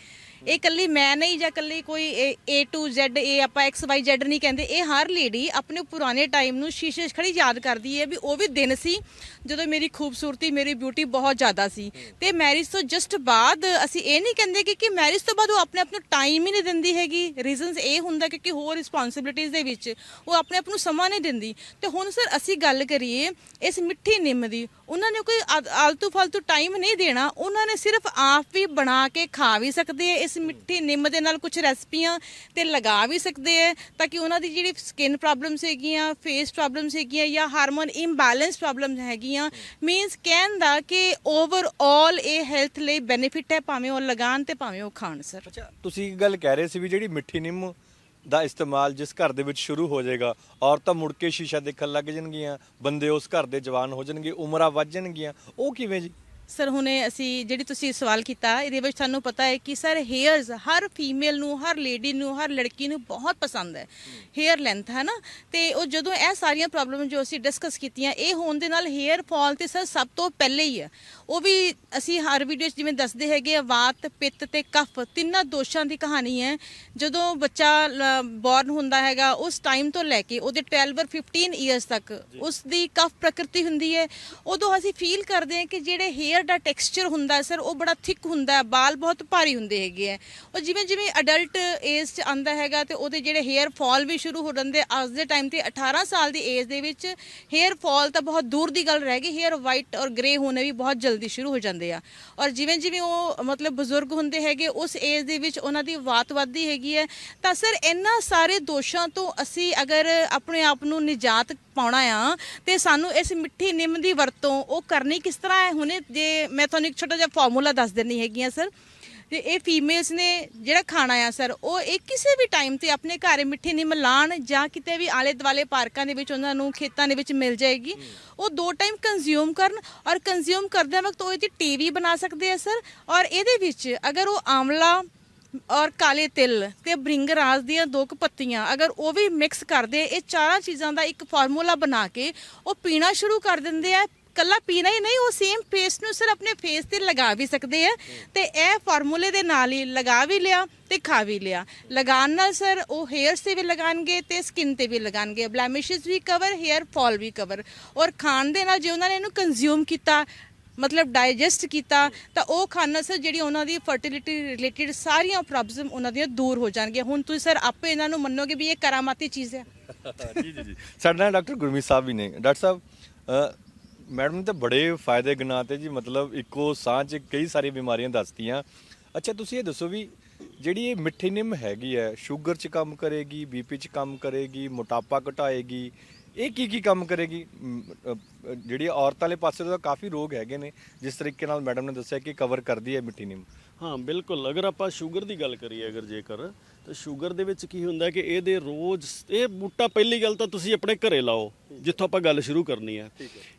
ਇਹ ਕੱਲੀ ਮੈਂ ਨਹੀਂ ਜਾਂ ਕੱਲੀ ਕੋਈ A to Z ਇਹ ਆਪਾਂ X, Y, Z ਨਹੀਂ ਕਹਿੰਦੇ। ਇਹ ਹਰ ਲੇਡੀ ਆਪਣੇ ਪੁਰਾਣੇ ਟਾਈਮ ਨੂੰ ਸ਼ੀਸ਼ੇ 'ਚ ਖੜੀ ਯਾਦ ਕਰਦੀ ਹੈ ਵੀ ਉਹ ਵੀ ਦਿਨ ਸੀ ਜਦੋਂ ਮੇਰੀ ਖੂਬਸੂਰਤੀ, ਮੇਰੀ ਬਿਊਟੀ ਬਹੁਤ ਜ਼ਿਆਦਾ ਸੀ। ਤੇ ਮੈਰਿਜ ਤੋਂ ਜਸਟ ਬਾਅਦ ਅਸੀਂ ਇਹ ਨਹੀਂ ਕਹਿੰਦੇ ਕਿ ਕਿ ਮੈਰਿਜ ਤੋਂ ਬਾਅਦ ਉਹ ਆਪਣੇ ਆਪ ਨੂੰ ਟਾਈਮ ਹੀ ਨਹੀਂ ਦਿੰਦੀ ਹੈਗੀ। ਰੀਜ਼ਨਸ ਇਹ ਹੁੰਦਾ ਕਿਉਂਕਿ ਹੋਰ ਰਿਸਪੌਂਸਿਬਿਲਿਟੀਜ਼ ਦੇ ਵਿੱਚ ਉਹ ਆਪਣੇ ਆਪ ਨੂੰ ਸਮਾਂ ਨਹੀਂ ਦਿੰਦੀ। ਤੇ ਹੁਣ ਸਰ ਅਸੀਂ ਗੱਲ ਕਰੀਏ ਇਸ ਮਿੱਠੀ ਨਿੰਮ ਦੀ। ਉਹਨਾਂ ਨੇ ਕੋਈ ਆਦ- ਆਲਤੂ ਫਾਲਤੂ ਟਾਈਮ ਨਹੀਂ ਦੇਣਾ। ਉਹਨਾਂ ਨੇ ਸਿਰਫ ਆਪ ਵੀ ਬਣਾ ਕੇ ਖਾ ਵੀ ਸਕਦੇ ਆ। ਇਸ ਮਿੱਠੀ ਨਿੰਮ ਦੇ ਨਾਲ ਕੁਝ ਰੈਸਪੀਆਂ ਤੇ ਲਗਾ ਵੀ ਸਕਦੇ ਆ ਤਾਂ ਕਿ ਉਹਨਾਂ ਦੀ ਜਿਹੜੀ ਸਕਿਨ ਪ੍ਰੋਬਲਮਸ ਹੈਗੀਆਂ ਫੇਸ ਪ੍ਰੋਬਲਮਸ ਹੈਗੀਆਂ ਜਾਂ ਹਾਰਮੋਨ ਇੰਬੈਲੈਂਸ ਪ੍ਰੋਬਲਮਸ ਹੈਗੀਆਂ ਮੀਨਸ ਕਹਿਣ ਦਾ ਕਿ ਓਵਰਆਲ ਇਹ ਹੈਲਥ ਲਈ ਬੈਨੀਫਿਟ ਹੈ, ਭਾਵੇਂ ਉਹ ਲਗਾਉਣ ਤੇ ਭਾਵੇਂ ਉਹ ਖਾਣ ਸਰ ਅੱਛਾ, ਤੁਸੀਂ ਇੱਕ ਗੱਲ ਕਹਿ ਰਹੇ ਸੀ ਵੀ ਜਿਹੜੀ ਮਿੱਠੀ ਨਿੰਮ ਦਾ ਇਸਤੇਮਾਲ ਜਿਸ ਘਰ ਦੇ ਵਿੱਚ ਸ਼ੁਰੂ ਹੋ ਜਾਏਗਾ, ਔਰਤਾਂ ਮੁੜ ਕੇ ਸ਼ੀਸ਼ਾ ਦੇਖਣ ਲੱਗ ਜਾਣਗੀਆਂ, ਬੰਦੇ ਉਸ ਘਰ ਦੇ ਜਵਾਨ ਹੋ ਜਾਣਗੇ, ਉਮਰਾਂ ਵੱਧ ਜਾਣਗੀਆਂ, ਉਹ ਕਿਵੇਂ ਜੀ? ਸਰ ਹੁਣੇ ਅਸੀਂ ਜਿਹੜੀ ਤੁਸੀਂ ਸਵਾਲ ਕੀਤਾ ਇਹਦੇ ਵਿੱਚ ਤੁਹਾਨੂੰ ਪਤਾ ਹੈ ਕਿ ਸਰ ਹੇਅਰਸ ਹਰ ਫੀਮੇਲ ਨੂੰ ਹਰ ਲੇਡੀ ਨੂੰ ਹਰ ਲੜਕੀ ਨੂੰ ਬਹੁਤ ਪਸੰਦ ਹੈ। ਹੇਅਰ ਲੈਂਥ ਹੈ ਨਾ? ਤੇ ਉਹ ਜਦੋਂ ਇਹ ਸਾਰੀਆਂ ਪ੍ਰੋਬਲਮ ਜੋ ਅਸੀਂ ਡਿਸਕਸ ਕੀਤੀਆਂ ਇਹ ਹੋਣ ਦੇ ਨਾਲ ਹੇਅਰ ਫਾਲ ਤੇ ਸਰ ਸਭ ਤੋਂ ਪਹਿਲੇ ਹੀ ਹੈ। ਉਹ ਵੀ ਅਸੀਂ ਹਰ ਵੀਡੀਓ 'ਚ ਜਿਵੇਂ ਦੱਸਦੇ ਹੈਗੇ ਆ ਵਾਤ ਪਿੱਤ ਤੇ ਕਫ ਤਿੰਨਾਂ ਦੋਸ਼ਾਂ ਦੀ ਕਹਾਣੀ ਹੈ। ਜਦੋਂ ਬੱਚਾ ਬੌਰਨ ਹੁੰਦਾ ਹੈਗਾ ਉਸ ਟਾਈਮ ਤੋਂ ਲੈ ਕੇ ਉਹਦੇ 12 ਔਰ 15 ਇਅਰਸ ਤੱਕ ਉਸ ਦੀ ਕਫ ਪ੍ਰਕਿਰਤੀ ਹੁੰਦੀ ਹੈ। ਉਦੋਂ ਅਸੀਂ ਫੀਲ ਕਰਦੇ ਹਾਂ ਕਿ ਜਿਹੜੇ ਹੇਅਰ ਦਾ ਟੈਕਸਚਰ ਹੁੰਦਾ ਸਰ ਉਹ ਬੜਾ ਥਿਕ ਹੁੰਦਾ ਬਾਲ ਬਹੁਤ ਭਾਰੀ ਹੁੰਦੇ ਹੈਗੇ ਆ। ਉਹ ਜਿਵੇਂ ਜਿਵੇਂ ਅਡਲਟ ਏਜ 'ਚ ਆਂਦਾ ਹੈਗਾ ਤੇ ਉਹਦੇ ਜਿਹੜੇ ਹੇਅਰ ਫਾਲ ਵੀ ਸ਼ੁਰੂ ਹੋ ਜਾਂਦੇ ਅੱਜ ਦੇ ਟਾਈਮ ਤੇ 18 ਸਾਲ ਦੀ ਏਜ ਦੇ ਵਿੱਚ ਹੇਅਰ ਫਾਲ ਤਾਂ ਬਹੁਤ ਦੂਰ ਦੀ ਗੱਲ ਰਹਿ ਗਈ ਹੇਅਰ ਵਾਈਟ ਔਰ ਗ੍ਰੇ ਹੋਣੇ ਵੀ ਬਹੁਤ ਜਲਦੀ ਸ਼ੁਰੂ ਹੋ ਜਾਂਦੇ ਆ। ਔਰ ਜਿਵੇਂ ਜਿਵੇਂ ਉਹ ਮਤਲਬ ਬਜ਼ੁਰਗ ਹੁੰਦੇ ਹੈਗੇ, ਉਸ ਏਜ ਦੇ ਵਿੱਚ ਉਹਨਾਂ ਦੀ ਵਾਤ ਵੱਧਦੀ ਹੈਗੀ ਹੈ ਤਾਂ ਸਰ ਇਹਨਾਂ ਸਾਰੇ ਦੋਸ਼ਾਂ ਤੋਂ ਅਸੀਂ ਅਗਰ ਆਪਣੇ ਆਪ ਨੂੰ ਨਿਜਾਤ ਪਾਉਣਾ ਆ, ਤੇ ਸਾਨੂੰ ਇਸ ਮਿੱਠੀ ਨਿੰਮ ਦੀ ਵਰਤੋਂ ਉਹ ਕਰਨੀ ਕਿਸ ਤਰ੍ਹਾਂ ਹੈ? ਹੁਣੇ ਜੇ ਮੈਂ ਤੁਹਾਨੂੰ ਇੱਕ ਛੋਟਾ ਜਿਹਾ ਫਾਰਮੂਲਾ ਦੱਸ ਦਿੰਨੀ ਹੈਗੀ ਆ, ਸਰ। ਤੇ ਇਹ ਫੀਮੇਲਸ ਨੇ ਜਿਹੜਾ ਖਾਣਾ ਆ, ਸਰ, ਉਹ ਇਹ ਕਿਸੇ ਵੀ ਟਾਈਮ ਤੇ ਆਪਣੇ ਘਰ ਮਿੱਠੀ ਨਿੰਮ ਲਾਣ ਜਾਂ ਕਿਤੇ ਵੀ ਆਲੇ ਦੁਆਲੇ ਪਾਰਕਾਂ ਦੇ ਵਿੱਚ ਉਹਨਾਂ ਨੂੰ ਖੇਤਾਂ ਦੇ ਵਿੱਚ ਮਿਲ ਜਾਏਗੀ। ਉਹ ਦੋ ਟਾਈਮ ਕੰਜ਼ਿਊਮ ਕਰਨ ਔਰ ਕੰਜ਼ਿਊਮ ਕਰਦੇ ਵਕਤ ਉਹ ਇਹਦੀ ਟੀਵੀ ਬਣਾ ਸਕਦੇ ਆ, ਸਰ। ਔਰ ਇਹਦੇ ਵਿੱਚ ਅਗਰ ਉਹ ਆਮਲਾ ਔਰ ਕਾਲੇ ਤਿਲ ਤੇ ਬ੍ਰਿੰਗਰਾਜ ਦੀਆਂ ਦੋ ਕੁ ਪੱਤੀਆਂ ਅਗਰ ਉਹ ਵੀ ਮਿਕਸ ਕਰਦੇ, ਇਹ ਚਾਰਾਂ ਚੀਜ਼ਾਂ ਦਾ ਇੱਕ ਫਾਰਮੂਲਾ ਬਣਾ ਕੇ ਉਹ ਪੀਣਾ ਸ਼ੁਰੂ ਕਰ ਦਿੰਦੇ ਆ। ਕੱਲਾ ਪੀਣਾ ਹੀ ਨਹੀਂ, ਉਹ ਸੇਮ ਪੇਸਟ ਨੂੰ ਸਰ ਆਪਣੇ ਫੇਸ ਤੇ ਲਗਾ ਵੀ ਸਕਦੇ ਆ ਤੇ ਇਹ ਫਾਰਮੂਲੇ ਦੇ ਨਾਲ ਹੀ ਲਗਾ ਵੀ ਲਿਆ ਤੇ ਖਾ ਵੀ ਲਿਆ। ਲਗਾਉਣ ਨਾਲ ਸਰ ਉਹ ਹੇਅਰਸ ਤੇ ਵੀ ਲਗਾਣਗੇ ਤੇ ਸਕਿਨ ਤੇ ਵੀ ਲਗਾਣਗੇ ਬਲੈਮਿਸ਼ਸ ਵੀ ਕਵਰ ਹੇਅਰ ਫਾਲ ਵੀ ਕਵਰ ਔਰ ਖਾਣ ਦੇ ਨਾਲ ਜੇ ਉਹਨਾਂ ਨੇ ਇਹਨੂੰ ਕੰਜ਼ਿਊਮ ਕੀਤਾ, ਮਤਲਬ ਡਾਈਜੈਸਟ ਕੀਤਾ, ਤਾਂ ਉਹ ਖਾਣ ਨਾਲ ਸਰ ਜਿਹੜੀ ਉਹਨਾਂ ਦੀ ਫਰਟੀਲਿਟੀ ਰਿਲੇਟਡ ਸਾਰੀਆਂ ਪ੍ਰੋਬਲਮ ਉਹਨਾਂ ਦੀਆਂ ਦੂਰ ਹੋ ਜਾਣਗੀਆਂ। ਹੁਣ ਤੁਸੀਂ ਸਰ ਆਪੇ ਇਹਨਾਂ ਨੂੰ ਮੰਨੋਗੇ ਵੀ ਇਹ ਕਰਾਮਾਤੀ ਚੀਜ਼ ਹੈ ਜੀ ਜੀ ਜੀ। ਸਾਡੇ ਨਾਲ ਡਾਕਟਰ ਗੁਰਮੀਤ ਸਾਹਿਬ ਵੀ ਨੇ। ਡਾਕਟਰ ਸਾਹਿਬ ਮੈਡਮ ਨੇ ਤਾਂ ਬੜੇ ਫਾਇਦੇ ਗਿਣਾਤੇ ਜੀ ਮਤਲਬ ਇੱਕੋ ਸਾਹ 'ਚ ਕਈ ਸਾਰੀਆਂ ਬਿਮਾਰੀਆਂ ਦੱਸਤੀਆਂ ਅੱਛਾ ਤੁਸੀਂ ਇਹ ਦੱਸੋ ਵੀ ਜਿਹੜੀ ਇਹ ਮਿੱਠੀ ਨਿੰਮ ਹੈਗੀ ਹੈ ਸ਼ੂਗਰ 'ਚ ਕੰਮ ਕਰੇਗੀ ਬੀਪੀ 'ਚ ਕੰਮ ਕਰੇਗੀ ਮੋਟਾਪਾ ਘਟਾਏਗੀ ਇਹ ਕੀ ਕੀ ਕੰਮ ਕਰੇਗੀ? ਮ, ਅ, ਅ, ਜਿਹੜੀ ਔਰਤਾਂ ਵਾਲੇ ਪਾਸੇ ਤੋਂ ਕਾਫੀ ਰੋਗ ਹੈਗੇ ਨੇ ਜਿਸ ਤਰੀਕੇ ਨਾਲ ਮੈਡਮ ਨੇ ਦੱਸਿਆ ਕਿ ਕਵਰ ਕਰਦੀ ਹੈ ਮਿੱਠੀ ਨਿੰਮ। ਹਾਂ ਬਿਲਕੁਲ। ਅਗਰ ਆਪਾਂ ਸ਼ੂਗਰ ਦੀ ਗੱਲ ਕਰੀਏ ਅਗਰ ਜੇਕਰ ਤਾਂ ਸ਼ੂਗਰ ਦੇ ਵਿੱਚ ਕੀ ਹੁੰਦਾ ਕਿ ਇਹਦੇ ਰੋਜ਼ ਇਹ ਬੂਟਾ ਪਹਿਲੀ ਗੱਲ ਤਾਂ ਤੁਸੀਂ ਆਪਣੇ ਘਰੇ ਲਾਓ ਜਿੱਥੋਂ ਆਪਾਂ ਗੱਲ ਸ਼ੁਰੂ ਕਰਨੀ ਹੈ।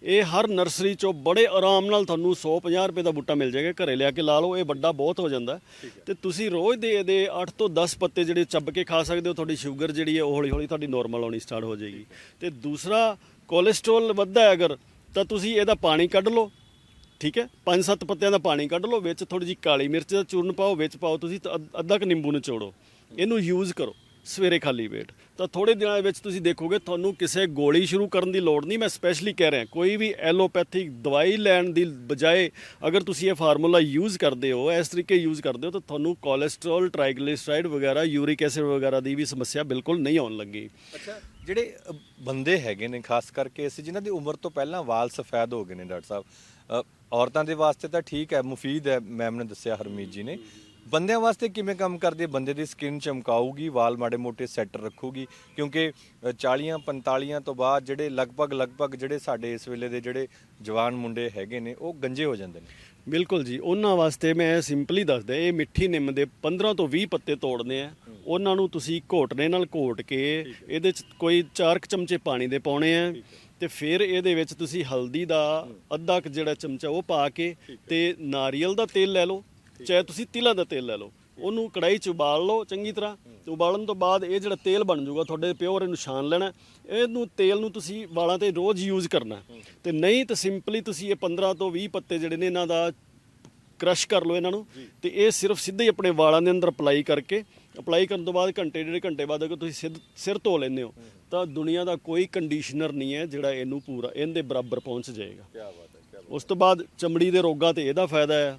ਇਹ ਹਰ ਨਰਸਰੀ ਚੋਂ ਬੜੇ ਆਰਾਮ ਨਾਲ ਤੁਹਾਨੂੰ 150 ਰੁਪਏ ਦਾ ਬੂਟਾ ਮਿਲ ਜਾਏਗਾ ਘਰੇ ਲਿਆ ਕੇ ਲਾ ਲਓ ਇਹ ਵੱਡਾ ਬਹੁਤ ਹੋ ਜਾਂਦਾ। ਤੇ ਤੁਸੀਂ ਰੋਜ਼ ਦੇ ਇਹਦੇ 8 ਤੋਂ 10 ਪੱਤੇ ਜਿਹੜੇ ਚੱਬ ਕੇ ਖਾ ਸਕਦੇ ਹੋ ਤੁਹਾਡੀ ਸ਼ੂਗਰ ਜਿਹੜੀ ਹੈ ਉਹ ਹੌਲੀ ਹੌਲੀ ਤੁਹਾਡੀ ਨਾਰਮਲ ਆਉਣੀ ਸਟਾਰਟ ਹੋ ਜਾਏਗੀ। ਤੇ ਦੂਸਰਾ ਕੋਲੇਸਟ੍ਰੋਲ ਵੱਧਦਾ ਹੈ ਅਗਰ ਤਾਂ ਤੁਸੀਂ ਇਹਦਾ ਪਾਣੀ ਕੱਢ ਲਓ ਠੀਕ ਹੈ? ਪੰਜ ਸੱਤ ਪੱਤਿਆਂ ਦਾ ਪਾਣੀ ਕੱਢ ਲਓ ਵਿੱਚ ਥੋੜੀ ਜਿਹੀ ਕਾਲੀ ਮਿਰਚ ਦਾ ਚੂਰਨ ਪਾਓ ਵਿੱਚ ਪਾਓ ਤੁਸੀਂ ਅੱਧ- ਅੱਧਾ ਕੁ ਨਿੰਬੂ ਨਿਚੋੜੋ। ਇਹਨੂੰ ਯੂਜ਼ ਕਰੋ, ਸਵੇਰੇ ਖਾਲੀ ਪੇਟ। ਤਾਂ ਥੋੜੇ ਦਿਨਾਂ ਵਿੱਚ ਤੁਸੀਂ ਦੇਖੋਗੇ ਤੁਹਾਨੂੰ ਕਿਸੇ ਗੋਲੀ ਸ਼ੁਰੂ ਕਰਨ ਦੀ ਲੋੜ ਨਹੀਂ, ਮੈਂ ਸਪੈਸ਼ਲੀ ਕਹਿ ਰਿਹਾ, ਕੋਈ ਵੀ ਐਲੋਪੈਥਿਕ ਦਵਾਈ ਲੈਣ ਦੀ ਬਜਾਏ ਅਗਰ ਤੁਸੀਂ ਇਹ ਫਾਰਮੂਲਾ ਯੂਜ਼ ਕਰਦੇ ਹੋ, ਇਸ ਤਰੀਕੇ ਯੂਜ਼ ਕਰਦੇ ਹੋ, ਤਾਂ ਤੁਹਾਨੂੰ ਕੋਲੇਸਟ੍ਰੋਲ ਟ੍ਰਾਈਗਲਿਸਰਾਈਡ ਵਗੈਰਾ ਯੂਰਿਕ ਐਸਿਡ ਵਗੈਰਾ ਦੀ ਵੀ ਸਮੱਸਿਆ ਬਿਲਕੁਲ ਨਹੀਂ ਆਉਣ ਲੱਗੀ। ਅੱਛਾ, ਜਿਹੜੇ ਬੰਦੇ ਹੈਗੇ ਨੇ, ਖਾਸ ਕਰਕੇ ਅਸੀਂ ਜਿਨ੍ਹਾਂ ਦੀ ਉਮਰ ਤੋਂ ਪਹਿਲਾਂ ਵਾਲ ਸਫੈਦ ਹੋ ਗਏ ਨੇ, ਡਾਕਟਰ ਸਾਹਿਬ ਔਰਤਾਂ ਦੇ ਵਾਸਤੇ ਤਾਂ ਠੀਕ ਹੈ, ਮੁਫੀਦ ਹੈ ਮੈਮ ਨੇ ਦੱਸਿਆ ਹਰਮੀਤ ਜੀ ਨੇ। ਬੰਦਿਆਂ ਵਾਸਤੇ ਕਿਵੇਂ ਕੰਮ ਕਰਦੀ ਹੈ? ਬੰਦੇ ਦੀ ਸਕਿਨ ਚਮਕਾਊਗੀ ਵਾਲ ਮਾੜੇ ਮੋਟੇ ਸੈੱਟ ਰੱਖੂਗੀ ਕਿਉਂਕਿ ਅ, 40 45 ਤੋਂ ਬਾਅਦ ਜਿਹੜੇ ਲਗਭਗ ਲਗਭਗ ਜਿਹੜੇ ਸਾਡੇ ਇਸ ਵੇਲੇ ਦੇ ਜਿਹੜੇ ਜਵਾਨ ਮੁੰਡੇ ਹੈਗੇ ਨੇ ਉਹ ਗੰਜੇ ਹੋ ਜਾਂਦੇ ਨੇ। ਬਿਲਕੁਲ ਜੀ ਉਹਨਾਂ ਵਾਸਤੇ ਮੈਂ ਸਿੰਪਲੀ ਦੱਸਦਾ ਇਹ ਮਿੱਠੀ ਨਿੰਮ ਦੇ 15 ਤੋਂ 20 ਪੱਤੇ ਤੋੜਨੇ ਆ। ਉਹਨਾਂ ਨੂੰ ਤੁਸੀਂ ਘੋਟਣੇ ਨਾਲ ਘੋਟ ਕੇ ਇਹਦੇ ਚ ਕੋਈ 4 ਚਮਚੇ ਪਾਣੀ ਦੇ ਪਾਉਣੇ ਆ ਤੇ ਫਿਰ ਇਹਦੇ ਵਿੱਚ ਤੁਸੀਂ ਹਲਦੀ ਦਾ ਅੱਧਾ ਕੁ ਜਿਹੜਾ ਚਮਚਾ ਉਹ ਪਾ ਕੇ ਤੇ ਨਾਰੀਅਲ ਦਾ ਤੇਲ ਲੈ ਲਓ। ਚਾਹੇ ਤੁਸੀਂ ਤਿਲਾਂ ਦਾ ਤੇਲ ਲੈ ਲਓ ਉਹਨੂੰ ਕੜਾਈ 'ਚ ਉਬਾਲ ਲਓ ਚੰਗੀ ਤਰ੍ਹਾਂ ਤੇ ਉਬਾਲਣ ਤੋਂ ਬਾਅਦ ਇਹ ਜਿਹੜਾ ਤੇਲ ਬਣ ਜਾਊਗਾ ਤੁਹਾਡੇ ਪਿਓਰ ਇਹਨੂੰ ਛਾਣ ਲੈਣਾ ਇਹਨੂੰ ਤੇਲ ਨੂੰ ਤੁਸੀਂ ਵਾਲਾਂ ਤੇ ਰੋਜ਼ ਯੂਜ਼ ਕਰਨਾ ਤੇ ਨਹੀਂ ਤਾਂ ਸਿੰਪਲੀ ਤੁਸੀਂ ਇਹ 15 ਤੋਂ 20 ਪੱਤੇ ਜਿਹੜੇ ਨੇ ਇਹਨਾਂ ਦਾ ਕ੍ਰਸ਼ ਕਰ ਲਓ ਇਹਨਾਂ ਨੂੰ। ਤੇ ਇਹ ਸਿਰਫ ਸਿੱਧੇ ਹੀ ਆਪਣੇ ਵਾਲਾਂ ਦੇ ਅੰਦਰ ਅਪਲਾਈ ਕਰਕੇ ਅਪਲਾਈ ਕਰਨ ਤੋਂ ਬਾਅਦ ਘੰਟੇ ਡੇਢ ਘੰਟੇ ਬਾਅਦ ਅਗਰ ਤੁਸੀਂ ਸਿੱਧ- ਸਿਰ ਧੋ ਲੈਂਦੇ ਹੋ ਤਾਂ ਦੁਨੀਆ ਦਾ ਕੋਈ ਕੰਡੀਸ਼ਨਰ ਨਹੀਂ ਹੈ ਜਿਹੜਾ ਇਹਨੂੰ ਪੂਰਾ ਇਹਦੇ ਬਰਾਬਰ ਪਹੁੰਚ ਜਾਏਗਾ। ਕੀ ਬਾਤ ਹੈ ਉਸ ਤੋਂ ਬਾਅਦ ਚਮੜੀ ਦੇ ਰੋਗਾਂ ਤੇ ਇਹਦਾ ਫਾਇਦਾ ਹੈ।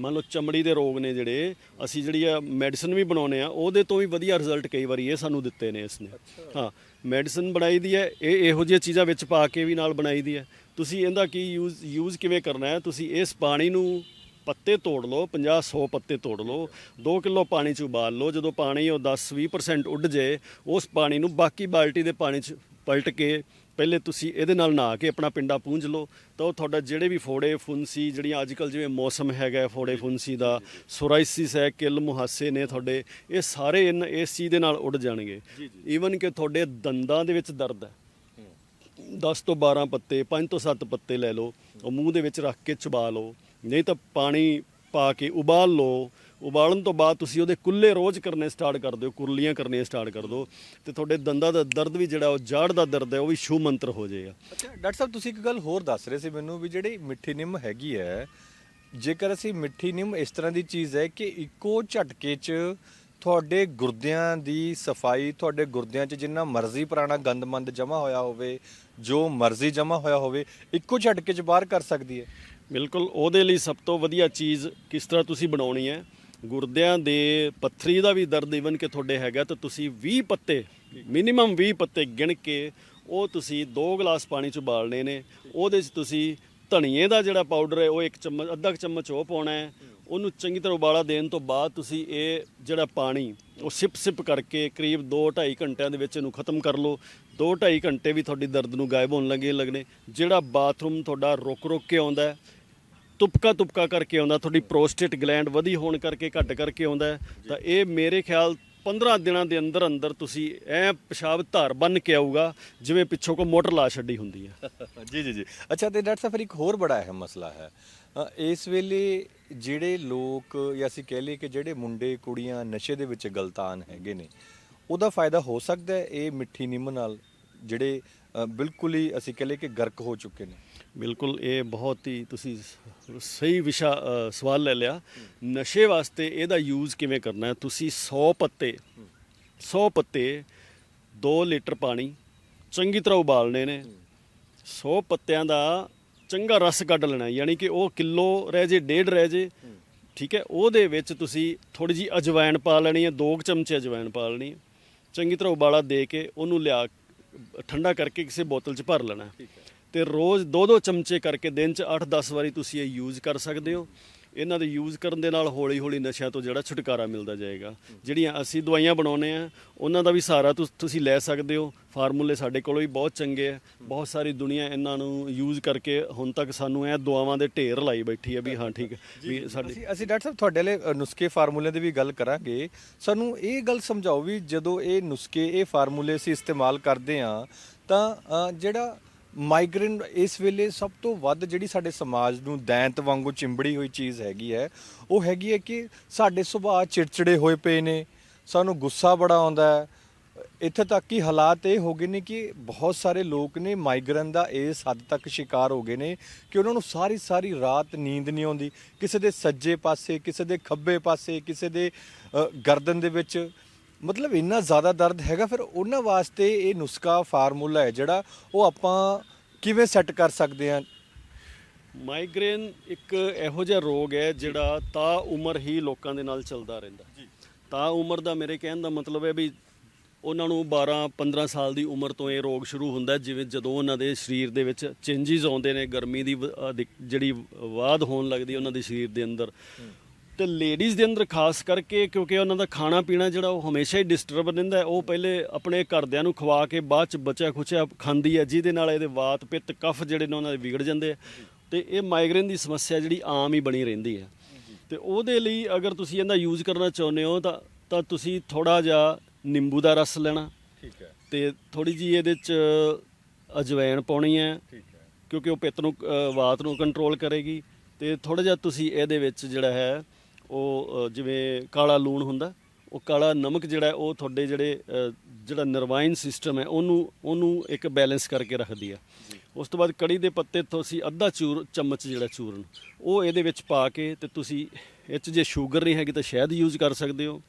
ਮੰਨ ਲਓ ਚਮੜੀ ਦੇ ਰੋਗ ਨੇ ਜਿਹੜੇ ਅਸੀਂ ਜਿਹੜੀ ਆ ਮੈਡੀਸਨ ਵੀ ਬਣਾਉਨੇ ਆ ਉਹਦੇ ਤੋਂ ਵੀ ਵਧੀਆ ਰਿਜ਼ਲਟ ਕਈ ਵਾਰੀ ਇਹ ਸਾਨੂੰ ਦਿੱਤੇ ਨੇ ਇਸਨੇ। ਹਾਂ ਮੈਡੀਸਨ ਬਣਾਈ ਦੀ ਹੈ ਇਹ ਇਹੋ ਜਿਹੀਆਂ ਚੀਜ਼ਾਂ ਵਿੱਚ ਪਾ ਕੇ ਵੀ ਨਾਲ ਬਣਾਈ ਦੀ ਹੈ। ਤੁਸੀਂ ਇਹਦਾ ਕੀ ਯੂਜ਼ ਯੂਜ਼ ਕਿਵੇਂ ਕਰਨਾ ਹੈ? ਤੁਸੀਂ ਇਸ ਪਾਣੀ ਨੂੰ ਪੱਤੇ ਤੋੜ ਲਓ 50 100 ਪੱਤੇ ਤੋੜ ਲਓ 2 ਕਿਲੋ ਪਾਣੀ ਚ ਉਬਾਲ ਲਓ ਜਦੋਂ ਪਾਣੀ ਉਹ 10 20% ਉੱਡ ਜੇ ਉਸ ਪਾਣੀ ਨੂੰ ਬਾਕੀ ਬਾਲਟੀ ਦੇ ਪਾਣੀ ਚ ਪਲਟ ਕੇ ਪਹਿਲੇ ਤੁਸੀਂ ਇਹਦੇ ਨਾਲ ਨਹਾ ਕੇ ਆਪਣਾ ਪਿੰਡਾ ਪੂੰਝ ਲਓ ਤਾਂ ਉਹ ਤੁਹਾਡਾ ਜਿਹੜੇ ਵੀ ਫੋੜੇ ਫੁੰਸੀ ਜਿਹੜੀਆਂ ਅੱਜਕੱਲ ਜਿਵੇਂ ਮੌਸਮ ਹੈਗਾ ਫੋੜੇ ਫੁੰਸੀ ਦਾ ਸੋਰਾਇਸਿਸ ਹੈ ਕਿਲ ਮੁਹਾਸੇ ਨੇ ਤੁਹਾਡੇ ਇਹ ਸਾਰੇ ਇਸ ਚੀਜ਼ ਦੇ ਨਾਲ ਉੱਡ ਜਾਣਗੇ। ਈਵਨ ਕਿ ਤੁਹਾਡੇ ਦੰਦਾਂ ਦੇ ਵਿੱਚ ਦਰਦ ਹੈ। 10 ਤੋਂ 12 ਪੱਤੇ 5 ਤੋਂ 7 ਪੱਤੇ ਲੈ ਲਓ ਉਹ ਮੂੰਹ ਦੇ ਵਿੱਚ ਰੱਖ ਕੇ ਚਬਾ ਲਓ। ਨਹੀਂ ਤਾਂ ਪਾਣੀ ਪਾ ਕੇ ਉਬਾਲ ਲਓ ਉਬਾਲਣ ਤੋਂ ਬਾਅਦ ਤੁਸੀਂ ਉਹਦੇ ਕੁੱਲੇ ਰੋਜ਼ ਕਰਨੇ ਸਟਾਰਟ ਕਰ ਦਿਓ ਕੁਰਲੀਆਂ ਕਰਨੀਆਂ ਸਟਾਰਟ ਕਰ ਦਿਓ ਤੇ ਤੁਹਾਡੇ ਦੰਦਾਂ ਦਾ ਦਰਦ ਵੀ ਜਿਹੜਾ ਉਹ ਜਾੜ ਦਾ ਦਰਦ ਹੈ ਉਹ ਵੀ ਛੂ ਮੰਤਰ ਹੋ ਜਾਏਗਾ। ਅੱਛਾ ਡਾਕਟਰ ਸਾਹਿਬ ਤੁਸੀਂ ਇੱਕ ਗੱਲ ਹੋਰ ਦੱਸ ਰਹੇ ਸੀ ਮੈਨੂੰ ਵੀ ਜਿਹੜੀ ਮਿੱਠੀ ਨਿੰਮ ਹੈਗੀ ਹੈ ਜੇਕਰ ਅਸੀਂ ਮਿੱਠੀ ਨਿੰਮ ਇਸ ਤਰ੍ਹਾਂ ਦੀ ਚੀਜ਼ ਹੈ ਕਿ ਇੱਕੋ ਝਟਕੇ 'ਚ ਤੁਹਾਡੇ ਗੁਰਦਿਆਂ ਦੀ ਸਫ਼ਾਈ ਤੁਹਾਡੇ ਗੁਰਦਿਆਂ 'ਚ ਜਿੰਨਾ ਮਰਜ਼ੀ ਪੁਰਾਣਾ ਗੰਦਮੰਦ ਜਮਾ ਹੋਇਆ ਹੋਵੇ ਜੋ ਮਰਜ਼ੀ ਜਮਾ ਹੋਇਆ ਹੋਵੇ ਇੱਕੋ ਝਟਕੇ 'ਚ ਬਾਹਰ ਕਰ ਸਕਦੀ ਹੈ? ਬਿਲਕੁਲ ਉਹਦੇ ਲਈ ਸਭ ਤੋਂ ਵਧੀਆ ਚੀਜ਼ ਕਿਸ ਤਰ੍ਹਾਂ ਤੁਸੀਂ ਬਣਾਉਣੀ ਹੈ ਗੁਰਦਿਆਂ ਦੇ ਪੱਥਰੀ ਦਾ ਵੀ ਦਰਦ ਈਵਨ ਕਿ ਤੁਹਾਡੇ ਹੈਗਾ, ਤਾਂ ਤੁਸੀਂ 20 ਪੱਤੇ ਮਿਨੀਮਮ 20 ਪੱਤੇ ਗਿਣ ਕੇ ਉਹ ਤੁਸੀਂ 2 ਗਲਾਸ ਪਾਣੀ ਚ ਉਬਾਲਣੇ ਨੇ। ਉਹਦੇ 'ਚ ਤੁਸੀਂ ਧਨੀਏ ਦਾ ਜਿਹੜਾ ਪਾਊਡਰ ਹੈ, ਉਹ ਇੱਕ ਚਮਚ, ਅੱਧਾ ਕੁ ਚਮਚ ਉਹ ਪਾਉਣਾ ਹੈ। ਉਹਨੂੰ ਚੰਗੀ ਤਰ੍ਹਾਂ ਉਬਾਲਾ ਦੇਣ ਤੋਂ ਬਾਅਦ ਤੁਸੀਂ ਇਹ ਜਿਹੜਾ ਪਾਣੀ, ਉਹ ਸਿਪ ਸਿਪ ਕਰਕੇ ਕਰੀਬ 2-2.5 ਘੰਟਿਆਂ ਦੇ ਵਿੱਚ ਇਹਨੂੰ ਖਤਮ ਕਰ ਲਓ। 2-2.5 ਘੰਟੇ ਵੀ ਤੁਹਾਡੀ ਦਰਦ ਨੂੰ ਗਾਇਬ ਹੋਣ ਲੱਗੇ ਲੱਗਣੇ। ਜਿਹੜਾ ਬਾਥਰੂਮ ਤੁਹਾਡਾ ਰੁਕ ਰੁਕ ਕੇ ਆਉਂਦਾ ਤੁਪਕਾ ਤੁਪਕਾ ਕਰਕੇ ਆਉਂਦਾ ਤੁਹਾਡੀ ਪ੍ਰੋਸਟੇਟ ਗਲੈਂਡ ਵਧੀ ਹੋਣ ਕਰਕੇ ਘੱਟ ਕਰਕੇ ਆਉਂਦਾ ਹੈ, ਤਾਂ ਇਹ ਮੇਰੇ ਖਿਆਲ 15 ਦਿਨਾਂ ਦੇ ਅੰਦਰ ਅੰਦਰ ਤੁਸੀਂ ਐ ਪਿਸ਼ਾਬ ਧਾਰ ਬੰਨ ਕੇ ਆਊਗਾ ਜਿਵੇਂ ਪਿੱਛੋਂ ਕੋ ਮੋਟਰ ਲਾ ਛੱਡੀ ਹੁੰਦੀ ਹੈ। ਜੀ ਜੀ ਜੀ। ਅੱਛਾ ਤੇ ਡਾਕਟਰ ਸਾਹਿਬ ਫਿਰ ਇੱਕ ਹੋਰ ਬੜਾ ਅਹਿਮ ਮਸਲਾ ਹੈ। ਇਸ ਵੇਲੇ ਜਿਹੜੇ ਲੋਕ ਜਾਂ ਅਸੀਂ ਕਹਿ ਲਈਏ ਕਿ ਜਿਹੜੇ ਮੁੰਡੇ ਕੁੜੀਆਂ ਨਸ਼ੇ ਦੇ ਵਿੱਚ ਗਲਤਾਨ ਹੈਗੇ ਨੇ ਉਹਦਾ ਫਾਇਦਾ ਹੋ ਸਕਦਾ ਹੈ ਇਹ ਮਿੱਠੀ ਨਿੰਮ ਨਾਲ ਜਿਹੜੇ ਬਿਲਕੁਲ ਹੀ ਅਸੀਂ ਕਹਿ ਲਈਏ ਕਿ ਗਰਕ ਹੋ ਚੁੱਕੇ ਨੇ? ਬਿਲਕੁਲ, ਇਹ ਬਹੁਤ ਹੀ ਤੁਸੀਂ ਸਹੀ ਵਿਸ਼ਾ ਸਵਾਲ ਲੈ ਲਿਆ। ਨਸ਼ੇ ਵਾਸਤੇ ਇਹਦਾ ਯੂਜ਼ ਕਿਵੇਂ ਕਰਨਾ ਹੈ? ਤੁਸੀਂ 100 ਪੱਤੇ 100 ਪੱਤੇ 2 ਲੀਟਰ ਪਾਣੀ, ਚੰਗੀ ਤਰ੍ਹਾਂ ਉਬਾਲਣੇ ਨੇ। 100 ਪੱਤਿਆਂ ਦਾ ਚੰਗਾ ਰਸ ਕੱਢ ਲੈਣਾ ਯਾਨੀ ਕਿ ਉਹ ਕਿਲੋ ਰਹਿ ਜੇ, ਡੇਢ ਰਹਿ ਜੇ, ਠੀਕ ਹੈ? ਉਹਦੇ ਵਿੱਚ ਤੁਸੀਂ ਥੋੜੀ ਜੀ ਅਜਵਾਇਣ ਪਾ ਲੈਣੀ ਹੈ, ਦੋ ਕੁ ਚਮਚੇ ਅਜਵਾਇਣ ਪਾ ਲੈਣੀ ਹੈ। ਚੰਗੀ ਤਰ੍ਹਾਂ ਉਬਾਲਾ ਦੇ ਕੇ ਉਹਨੂੰ ਲਿਆ, ਠੰਡਾ ਕਰਕੇ ਕਿਸੇ ਬੋਤਲ 'ਚ ਭਰ ਲੈਣਾ ਹੈ। ਤੇ ਰੋਜ਼ ਦੋ ਦੋ ਚਮਚੇ ਕਰਕੇ ਦਿਨ 'ਚ 8-10 ਵਾਰੀ ਤੁਸੀਂ ਇਹ ਯੂਜ਼ ਕਰ ਸਕਦੇ ਹੋ। ਇਹਨਾਂ ਦੇ ਯੂਜ਼ ਕਰਨ ਦੇ ਨਾਲ ਹੌਲੀ-ਹੌਲੀ ਨਸ਼ਿਆਂ ਤੋਂ ਜਿਹੜਾ ਛੁਟਕਾਰਾ ਮਿਲਦਾ ਜਾਏਗਾ। ਜਿਹੜੀਆਂ ਅਸੀਂ ਦਵਾਈਆਂ ਬਣਾਉਨੇ ਆ ਉਹਨਾਂ ਦਾ ਵੀ ਸਹਾਰਾ ਤੁਸ- ਲੈ ਸਕਦੇ ਹੋ। ਫਾਰਮੂਲੇ ਸਾਡੇ ਕੋਲੋਂ ਵੀ ਬਹੁਤ ਚੰਗੇ ਆ। ਬਹੁਤ ਸਾਰੀ ਦੁਨੀਆ ਇਹਨਾਂ ਨੂੰ ਯੂਜ਼ ਕਰਕੇ ਹੁਣ ਤੱਕ ਸਾਨੂੰ ਇਹ ਦੁਆਵਾਂ ਦੇ ਢੇਰ ਲਾਈ ਬੈਠੀ ਹੈ ਵੀ ਹਾਂ ਠੀਕ ਵੀ ਸਾਡੀ ਅਸੀਂ ਅਸੀਂ ਡਾਕਟਰ ਸਾਹਿਬ ਤੁਹਾਡੇ ਲਈ ਨੁਸਖੇ ਫਾਰਮੂਲੇ ਦੀ ਵੀ ਗੱਲ ਕਰਾਂਗੇ। ਸਾਨੂੰ ਇਹ ਗੱਲ ਸਮਝਾਓ ਵੀ ਜਦੋਂ ਇਹ ਨੁਸਖੇ ਇਹ ਫਾਰਮੂਲੇ ਅਸੀਂ ਇਸਤੇਮਾਲ ਕਰਦੇ ਆ ਤਾਂ ਜਿਹੜਾ ਮਾਈਗ੍ਰੇਨ ਇਸ ਵੇਲੇ ਸਭ ਤੋਂ ਵੱਧ ਜਿਹੜੀ ਸਾਡੇ ਸਮਾਜ ਨੂੰ ਦੈਂਤ ਵਾਂਗੂ ਚਿੰਬੜੀ ਹੋਈ ਚੀਜ਼ ਹੈਗੀ ਹੈ, ਉਹ ਹੈਗੀ ਹੈ ਕਿ ਸਾਡੇ ਸੁਭਾਅ ਚਿੜਚਿੜੇ ਹੋਏ ਪਏ ਨੇ, ਸਾਨੂੰ ਗੁੱਸਾ ਬੜਾ ਆਉਂਦਾ ਹੈ। ਇੱਥੇ ਤੱਕ ਕਿ ਹਾਲਾਤ ਇਹ ਹੋ ਗਏ ਨੇ ਕਿ ਬਹੁਤ ਸਾਰੇ ਲੋਕ ਨੇ ਮਾਈਗ੍ਰੇਨ ਦਾ ਇਸ ਹੱਦ ਤੱਕ ਸ਼ਿਕਾਰ ਹੋ ਗਏ ਨੇ ਕਿ ਉਹਨਾਂ ਨੂੰ ਸਾਰੀ ਸਾਰੀ ਰਾਤ ਨੀਂਦ ਨਹੀਂ ਆਉਂਦੀ। ਕਿਸੇ ਦੇ ਸੱਜੇ ਪਾਸੇ, ਕਿਸੇ ਦੇ ਖੱਬੇ ਪਾਸੇ, ਕਿਸੇ ਦੇ ਗਰਦਨ ਦੇ ਵਿੱਚ ਮਤਲਬ ਇੰਨਾ ਜ਼ਿਆਦਾ ਦਰਦ ਹੈਗਾ ਫਿਰ ਉਹਨਾਂ ਵਾਸਤੇ ਇਹ ਨੁਸਖਾ ਫਾਰਮੂਲਾ ਹੈ ਜਿਹੜਾ ਉਹ ਆਪਾਂ ਕਿਵੇਂ ਸੈੱਟ ਕਰ ਸਕਦੇ ਹਾਂ? ਮਾਈਗ੍ਰੇਨ ਇੱਕ ਇਹੋ ਜਿਹਾ ਰੋਗ ਹੈ ਜਿਹੜਾ ਤਾਂ ਉਮਰ ਹੀ ਲੋਕਾਂ ਦੇ ਨਾਲ ਚੱਲਦਾ ਰਹਿੰਦਾ। ਤਾਂ ਉਮਰ ਦਾ ਮੇਰੇ ਕਹਿਣ ਦਾ ਮਤਲਬ ਹੈ ਵੀ ਉਹਨਾਂ ਨੂੰ 12 15 ਸਾਲ ਦੀ ਉਮਰ ਤੋਂ ਇਹ ਰੋਗ ਸ਼ੁਰੂ ਹੁੰਦਾ ਜਿਵੇਂ ਜਦੋਂ ਉਹਨਾਂ ਦੇ ਸਰੀਰ ਦੇ ਵਿੱਚ ਚੇਂਜਸ ਆਉਂਦੇ ਨੇ ਗਰਮੀ ਦੀ ਜਿਹੜੀ ਵਾਧ ਹੋਣ ਲੱਗਦੀ ਉਹਨਾਂ ਦੇ ਸਰੀਰ ਦੇ ਅੰਦਰ। ਤੇ ਲੇਡੀਜ਼ ਦੇ ਅੰਦਰ ਖਾਸ ਕਰਕੇ ਕਿਉਂਕਿ ਉਹਨਾਂ ਦਾ ਖਾਣਾ ਪੀਣਾ ਜਿਹੜਾ ਉਹ ਹਮੇਸ਼ਾ ਹੀ ਡਿਸਟਰਬ ਰਹਿੰਦਾ ਉਹ ਪਹਿਲੇ ਆਪਣੇ ਘਰਦਿਆਂ ਨੂੰ ਖਵਾ ਕੇ ਬਾਅਦ ਚ ਬਚਿਆ ਖੁਚਿਆ ਖਾਂਦੀ ਹੈ ਜਿਹਦੇ ਨਾਲ ਇਹਦੇ ਵਾਤ ਪਿੱਤ ਕਫ ਜਿਹੜੇ ਨੇ ਉਹਨਾਂ ਦੇ ਵਿਗੜ ਜਾਂਦੇ ਆ ਤੇ ਇਹ ਮਾਈਗ੍ਰੇਨ ਦੀ ਸਮੱਸਿਆ ਜਿਹੜੀ ਆਮ ਹੀ ਬਣੀ ਰਹਿੰਦੀ ਹੈ। ਤੇ ਉਹਦੇ ਲਈ ਅਗਰ ਤੁਸੀਂ ਇਹਦਾ ਯੂਜ਼ ਕਰਨਾ ਚਾਹੁੰਦੇ ਹੋ ਤਾਂ ਤਾਂ ਤੁਸੀਂ ਥੋੜਾ ਜਿਹਾ ਨਿੰਬੂ ਦਾ ਰਸ ਲੈਣਾ। ਠੀਕ ਹੈ। ਤੇ ਥੋੜੀ ਜੀ ਇਹਦੇ ਚ ਅਜਵਾਇਣ ਪਾਉਣੀ ਹੈ। ਠੀਕ ਹੈ। ਕਿਉਂਕਿ ਉਹ ਪਿੱਤ ਨੂੰ ਵਾਤ ਨੂੰ ਕੰਟਰੋਲ ਕਰੇਗੀ। ਤੇ ਥੋੜਾ ਜਿਹਾ ਤੁਸੀਂ ਇਹਦੇ ਵਿੱਚ ਜਿਹੜਾ ਹੈ ਉਹ ਜਿਵੇਂ ਕਾਲਾ ਲੂਣ ਹੁੰਦਾ ਉਹ ਕਾਲਾ ਨਮਕ ਜਿਹੜਾ ਉਹ ਤੁਹਾਡੇ ਜਿਹੜੇ ਜਿਹੜਾ ਨਰਵਾਈਨ ਸਿਸਟਮ ਹੈ ਉਹਨੂੰ ਉਹਨੂੰ ਇੱਕ ਬੈਲੈਂਸ ਕਰਕੇ ਰੱਖਦੀ ਹੈ ਉਸ ਤੋਂ ਬਾਅਦ ਕੜੀ ਦੇ ਪੱਤੇ ਤੁਸੀਂ ਅੱਧਾ ਚੂਰ ਚਮਚ ਜਿਹੜਾ ਚੂਰਨ ਉਹ ਇਹਦੇ ਵਿੱਚ ਪਾ ਕੇ ਤੇ ਤੁਸੀਂ ਇਹ 'ਚ ਜੇ ਸ਼ੂਗਰ ਨਹੀਂ ਹੈਗੀ ਤਾਂ ਸ਼ਹਿਦ ਯੂਜ਼ ਕਰ ਸਕਦੇ ਹੋ।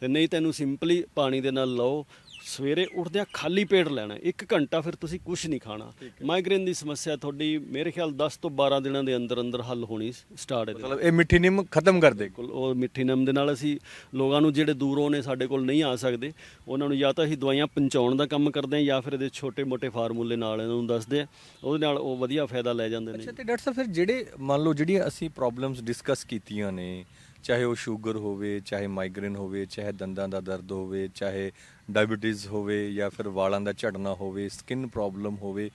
ਤੇ ਨਹੀਂ ਤੈਨੂੰ ਸਿੰਪਲੀ ਪਾਣੀ ਦੇ ਨਾਲ ਲਓ ਸਵੇਰੇ ਉੱਠਦਿਆਂ ਖਾਲੀ ਪੇਟ ਲੈਣਾ ਇੱਕ ਘੰਟਾ ਫਿਰ ਤੁਸੀਂ ਕੁਝ ਨਹੀਂ ਖਾਣਾ। ਮਾਈਗ੍ਰੇਨ ਦੀ ਸਮੱਸਿਆ ਤੁਹਾਡੀ ਮੇਰੇ ਖਿਆਲ 10 ਤੋਂ 12 ਦਿਨਾਂ ਦੇ ਅੰਦਰ ਅੰਦਰ ਹੱਲ ਹੋਣੀ ਸਟਾਰਟ ਹੈ ਮਤਲਬ ਇਹ ਮਿੱਠੀ ਨਿੰਮ ਖਤਮ ਕਰ ਦੇ। ਉਹ ਮਿੱਠੀ ਨਮ ਦੇ ਨਾਲ ਅਸੀਂ ਲੋਕਾਂ ਨੂੰ ਜਿਹੜੇ ਦੂਰੋਂ ਨੇ ਸਾਡੇ ਕੋਲ ਨਹੀਂ ਆ ਸਕਦੇ ਉਹਨਾਂ ਨੂੰ ਜਾਂ ਤਾਂ ਅਸੀਂ ਦਵਾਈਆਂ ਪਹੁੰਚਾਉਣ ਦਾ ਕੰਮ ਕਰਦੇ ਹਾਂ ਜਾਂ ਫਿਰ ਇਹਦੇ ਛੋਟੇ-ਮੋਟੇ ਫਾਰਮੂਲੇ ਨਾਲ ਇਹਨਾਂ ਨੂੰ ਦੱਸਦੇ ਆ ਉਹਦੇ ਨਾਲ ਉਹ ਵਧੀਆ ਫਾਇਦਾ ਲੈ ਜਾਂਦੇ ਨੇ। ਅੱਛਾ ਤੇ ਡਾਕਟਰ ਸਾਹਿਬ ਫਿਰ ਜਿਹੜੇ ਮੰਨ ਲਓ ਜਿਹੜੀਆਂ ਅਸੀਂ ਪ੍ਰੋਬਲਮਸ ਡਿਸਕਸ ਕੀਤੀਆਂ ਨੇ ਚਾਹੇ ਉਹ ਸ਼ੂਗਰ ਹੋਵੇ, ਚਾਹੇ ਮਾਈਗ੍ਰੇਨ ਹੋਵੇ, ਚਾਹੇ ਦੰਦਾਂ ਦਾ ਦਰਦ ਹੋਵੇ, ਚਾਹੇ ਡਾਇਬੀਟੀਜ਼ ਹੋਵੇ ਜਾਂ ਫਿਰ ਵਾਲਾਂ ਦਾ ਝੜਨਾ ਹੋਵੇ ਸਕਿਨ ਪ੍ਰੋਬਲਮ ਹੋਵੇ,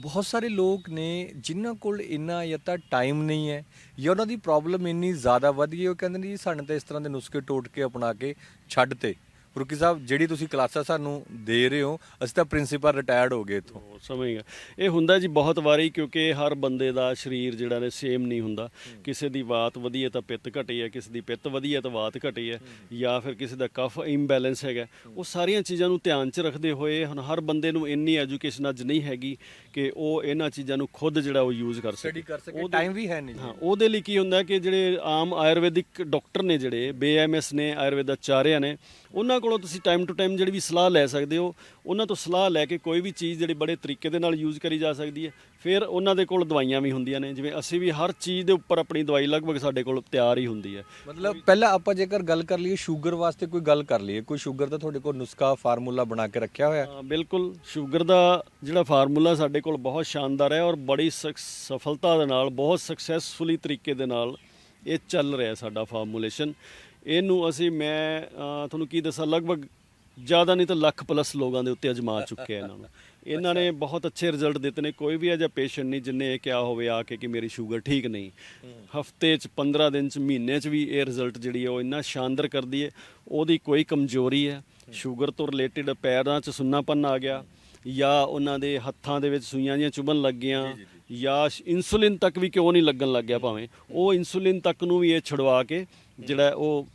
ਬਹੁਤ ਸਾਰੇ ਲੋਕ ਨੇ ਜਿਨ੍ਹਾਂ ਕੋਲ ਇੰਨਾ ਜਾਂ ਤਾਂ ਟਾਈਮ ਨਹੀਂ ਹੈ ਜਾਂ ਉਹਨਾਂ ਦੀ ਪ੍ਰੋਬਲਮ ਇੰਨੀ ਜ਼ਿਆਦਾ ਵੱਧ ਗਈ ਉਹ ਕਹਿੰਦੇ ਨੇ ਜੀ, ਸਾਨੂੰ ਤਾਂ ਇਸ ਤਰ੍ਹਾਂ ਦੇ ਨੁਸਖੇ ਟੋਟ ਕੇ ਅਪਣਾ ਕੇ ਛੱਡ ਤੇ। ਫਰੂਕੀ ਸਾਹਿਬ ਜਿਹੜੀ ਤੁਸੀਂ ਕਲਾਸਾਂ ਸਾਨੂੰ ਦੇ ਰਹੇ ਹੋ ਅਸੀਂ ਤਾਂ ਪ੍ਰਿੰਸੀਪਲ ਰਿਟਾਇਰਡ ਹੋ ਗਏ ਇੱਥੋਂ। ਸਮਝ ਗਿਆ। ਇਹ ਹੁੰਦਾ ਜੀ ਬਹੁਤ ਵਾਰੀ ਕਿਉਂਕਿ ਹਰ ਬੰਦੇ ਦਾ ਸਰੀਰ ਜਿਹੜਾ ਨੇ ਸੇਮ ਨਹੀਂ ਹੁੰਦਾ। ਕਿਸੇ ਦੀ ਬਾਤ ਵਧੀ ਹੈ ਤਾਂ ਪਿੱਤ ਘਟੀ ਹੈ ਕਿਸੇ ਦੀ ਪਿੱਤ ਵਧੀ ਹੈ ਤਾਂ ਬਾਤ ਘਟੀ ਹੈ। ਜਾਂ ਫਿਰ ਕਿਸੇ ਦਾ ਕਫ ਇੰਬੈਲੈਂਸ ਹੈਗਾ। ਉਹ ਸਾਰੀਆਂ ਚੀਜ਼ਾਂ ਨੂੰ ਧਿਆਨ 'ਚ ਰੱਖਦੇ ਹੋਏ ਹੁਣ ਹਰ ਬੰਦੇ ਨੂੰ ਇੰਨੀ ਐਜੂਕੇਸ਼ਨ ਅੱਜ ਨਹੀਂ ਹੈਗੀ ਕਿ ਉਹ ਇਹਨਾਂ ਚੀਜ਼ਾਂ ਨੂੰ ਖੁਦ ਜਿਹੜਾ ਉਹ ਯੂਜ਼ ਕਰ ਸਕੇ। ਸਟੱਡੀ ਕਰ ਸਕੇ ਟਾਈਮ ਵੀ ਹੈ ਨਹੀਂ ਹਾਂ ਉਹਦੇ ਲਈ ਕੀ ਹੁੰਦਾ ਕਿ ਜਿਹੜੇ ਆਮ ਆਯੁਰਵੈਦਿਕ ਡਾਕਟਰ ਨੇ ਜਿਹੜੇ ਬੀਐਮਐਸ ਨੇ ਆਯੁਰਵੇਦ ਆਚਾਰਿਆ ਨੇ ਉਹਨਾਂ ਕੋਲੋਂ ਤੁਸੀਂ ਟਾਈਮ ਟੂ ਟਾਈਮ ਜਿਹੜੀ ਵੀ ਸਲਾਹ ਲੈ ਸਕਦੇ ਹੋ ਉਹਨਾਂ ਤੋਂ ਸਲਾਹ ਲੈ ਕੇ ਕੋਈ ਵੀ ਚੀਜ਼ ਜਿਹੜੀ ਬੜੇ ਤਰੀਕੇ ਦੇ ਨਾਲ ਯੂਜ਼ ਕਰੀ ਜਾ ਸਕਦੀ ਹੈ। ਫਿਰ ਉਹਨਾਂ ਦੇ ਕੋਲ ਦਵਾਈਆਂ ਵੀ ਹੁੰਦੀਆਂ ਨੇ ਜਿਵੇਂ ਅਸੀਂ ਵੀ ਹਰ ਚੀਜ਼ ਦੇ ਉੱਪਰ ਆਪਣੀ ਦਵਾਈ ਲਗਭਗ ਸਾਡੇ ਕੋਲ ਤਿਆਰ ਹੀ ਹੁੰਦੀ ਹੈ। ਮਤਲਬ ਪਹਿਲਾਂ ਆਪਾਂ ਜੇਕਰ ਗੱਲ ਕਰ ਲਈਏ ਸ਼ੂਗਰ ਵਾਸਤੇ ਕੋਈ ਗੱਲ ਕਰ ਲਈਏ ਕੋਈ ਸ਼ੂਗਰ ਦਾ ਤੁਹਾਡੇ ਕੋਲ ਨੁਸਖਾ ਫਾਰਮੂਲਾ ਬਣਾ ਕੇ ਰੱਖਿਆ ਹੋਇਆ? ਹਾਂ, ਬਿਲਕੁਲ। ਸ਼ੂਗਰ ਦਾ ਜਿਹੜਾ ਫਾਰਮੂਲਾ ਸਾਡੇ ਕੋਲ ਬਹੁਤ ਸ਼ਾਨਦਾਰ ਹੈ ਔਰ ਬੜੀ ਸਫਲਤਾ ਦੇ ਨਾਲ ਬਹੁਤ ਸਕਸੈਸਫੁਲੀ ਤਰੀਕੇ ਦੇ ਨਾਲ ਇਹ ਚੱਲ ਰਿਹਾ ਸਾਡਾ ਫਾਰਮੂਲੇਸ਼ਨ ਇਹਨੂੰ ਅਸੀਂ ਮੈਂ ਤੁਹਾਨੂੰ ਕੀ ਦੱਸਾਂ ਲਗਭਗ ਜ਼ਿਆਦਾ ਨਹੀਂ ਤਾਂ ਲੱਖ ਪਲੱਸ ਲੋਕਾਂ ਦੇ ਉੱਤੇ ਅਜਮਾ ਚੁੱਕੇ ਆ ਇਹਨਾਂ ਨੂੰ। ਇਹਨਾਂ ਨੇ ਬਹੁਤ ਅੱਛੇ ਰਿਜ਼ਲਟ ਦਿੱਤੇ ਨੇ। ਕੋਈ ਵੀ ਅਜਾ ਪੇਸ਼ੈਂਟ ਨਹੀਂ ਜਿੰਨੇ ਇਹ ਕਿਹਾ ਹੋਵੇ ਆ ਕੇ ਕਿ ਮੇਰੀ ਸ਼ੂਗਰ ਠੀਕ ਨਹੀਂ। ਹਫ਼ਤੇ 'ਚ 15 ਦਿਨ 'ਚ ਮਹੀਨੇ 'ਚ ਵੀ ਇਹ ਰਿਜ਼ਲਟ ਜਿਹੜੀ ਹੈ ਉਹ ਇੰਨਾ ਸ਼ਾਨਦਾਰ ਕਰਦੀ ਹੈ ਉਹਦੀ ਕੋਈ ਕਮਜ਼ੋਰੀ ਹੈ ਸ਼ੂਗਰ ਤੋਂ ਰਿਲੇਟਡ ਪੈਰਾਂ 'ਚ ਸੁੰਨਾਪਨ ਆ ਗਿਆ। ਜਾਂ ਉਹਨਾਂ ਦੇ ਹੱਥਾਂ ਦੇ ਵਿੱਚ ਸੂਈਆਂ ਜੀਆਂ ਚੁਭਣ ਲੱਗ ਗਈਆਂ। ਜਾਂ ਇਨਸੂਲਿਨ ਤੱਕ ਵੀ ਕਿਉਂ ਨਹੀਂ ਲੱਗਣ ਲੱਗ ਗਿਆ ਭਾਵੇਂ। ਉਹ ਇਨਸੂਲਿਨ ਤੱਕ ਨੂੰ ਵੀ ਇਹ ਛੁਡਵਾ ਕੇ ਜਿਹੜਾ ਉਹ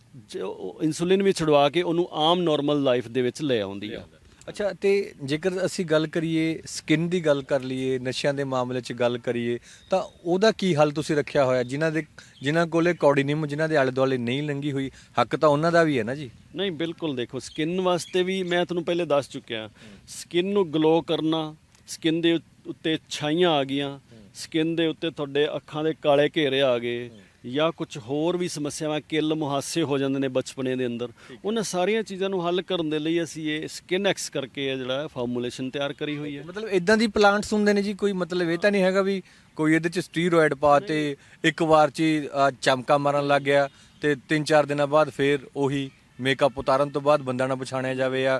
ਇਨਸੂਲਿਨ ਵੀ ਛੁਡਵਾ ਕੇ ਉਹਨੂੰ ਆਮ ਨਾਰਮਲ ਲਾਈਫ ਦੇ ਵਿੱਚ ਲੈ ਆਉਂਦੀ ਆ। ਅੱਛਾ ਤੇ ਜੇਕਰ ਅਸੀਂ ਗੱਲ ਕਰੀਏ ਸਕਿਨ ਦੀ ਗੱਲ ਕਰ ਲਈਏ ਨਸ਼ਿਆਂ ਦੇ ਮਾਮਲੇ 'ਚ ਗੱਲ ਕਰੀਏ ਤਾਂ ਉਹਦਾ ਕੀ ਹੱਲ ਤੁਸੀਂ ਰੱਖਿਆ ਹੋਇਆ? ਜਿਨ੍ਹਾਂ ਦੇ ਜਿਨ੍ਹਾਂ ਕੋਲੇ ਕੌਡੀਨਮ ਜਿਨ੍ਹਾਂ ਦੇ ਆਲੇ ਦੁਆਲੇ ਨਹੀਂ ਲੰਗੀ ਹੋਈ ਹੱਕ ਤਾਂ ਉਹਨਾਂ ਦਾ ਵੀ ਹੈ ਨਾ ਜੀ? ਨਹੀਂ ਬਿਲਕੁਲ ਦੇਖੋ ਸਕਿਨ ਵਾਸਤੇ ਵੀ ਮੈਂ ਤੁਹਾਨੂੰ ਪਹਿਲੇ ਦੱਸ ਚੁੱਕਿਆ। ਸਕਿਨ ਨੂੰ ਗਲੋ ਕਰਨਾ ਸਕਿਨ ਦੇ ਉੱਤੇ ਛਾਈਆਂ ਆ ਗਈਆਂ ਸਕਿਨ ਦੇ ਉੱਤੇ ਤੁਹਾਡੇ ਅੱਖਾਂ ਦੇ ਕਾਲੇ ਘੇਰੇ ਆ ਗਏ ਜਾਂ ਕੁਝ ਹੋਰ ਵੀ ਸਮੱਸਿਆਵਾਂ ਕਿੱਲ ਮੁਹਾਸੇ ਹੋ ਜਾਂਦੇ ਨੇ ਬਚਪਨੇ ਦੇ ਅੰਦਰ ਉਹਨਾਂ ਸਾਰੀਆਂ ਚੀਜ਼ਾਂ ਨੂੰ ਹੱਲ ਕਰਨ ਦੇ ਲਈ ਅਸੀਂ ਇਹ ਸਕਿਨ ਐਕਸ ਕਰਕੇ ਇਹ ਜਿਹੜਾ ਫਾਰਮੂਲੇਸ਼ਨ ਤਿਆਰ ਕਰੀ ਹੋਈ ਹੈ। ਮਤਲਬ ਇਦਾਂ ਦੀ ਪਲਾਂਟਸ ਹੁੰਦੇ ਨੇ ਜੀ ਕੋਈ ਮਤਲਬ ਇਹ ਤਾਂ ਨਹੀਂ ਹੈਗਾ ਵੀ ਕੋਈ ਇਹਦੇ ਚ ਸਟੀਰੋਇਡ ਪਾ ਤੇ ਇੱਕ ਵਾਰ ਚ ਹੀ, ਚਮਕਾ ਮਾਰਨ ਲੱਗ ਗਿਆ ਤੇ 3-4 ਦਿਨਾਂ ਬਾਅਦ ਫੇਰ ਉਹੀ ਮੇਕਅਪ ਉਤਾਰਨ ਤੋਂ ਬਾਅਦ ਬੰਦਾ ਨਾ ਪਛਾਣਿਆ ਜਾਵੇ ਜਾਂ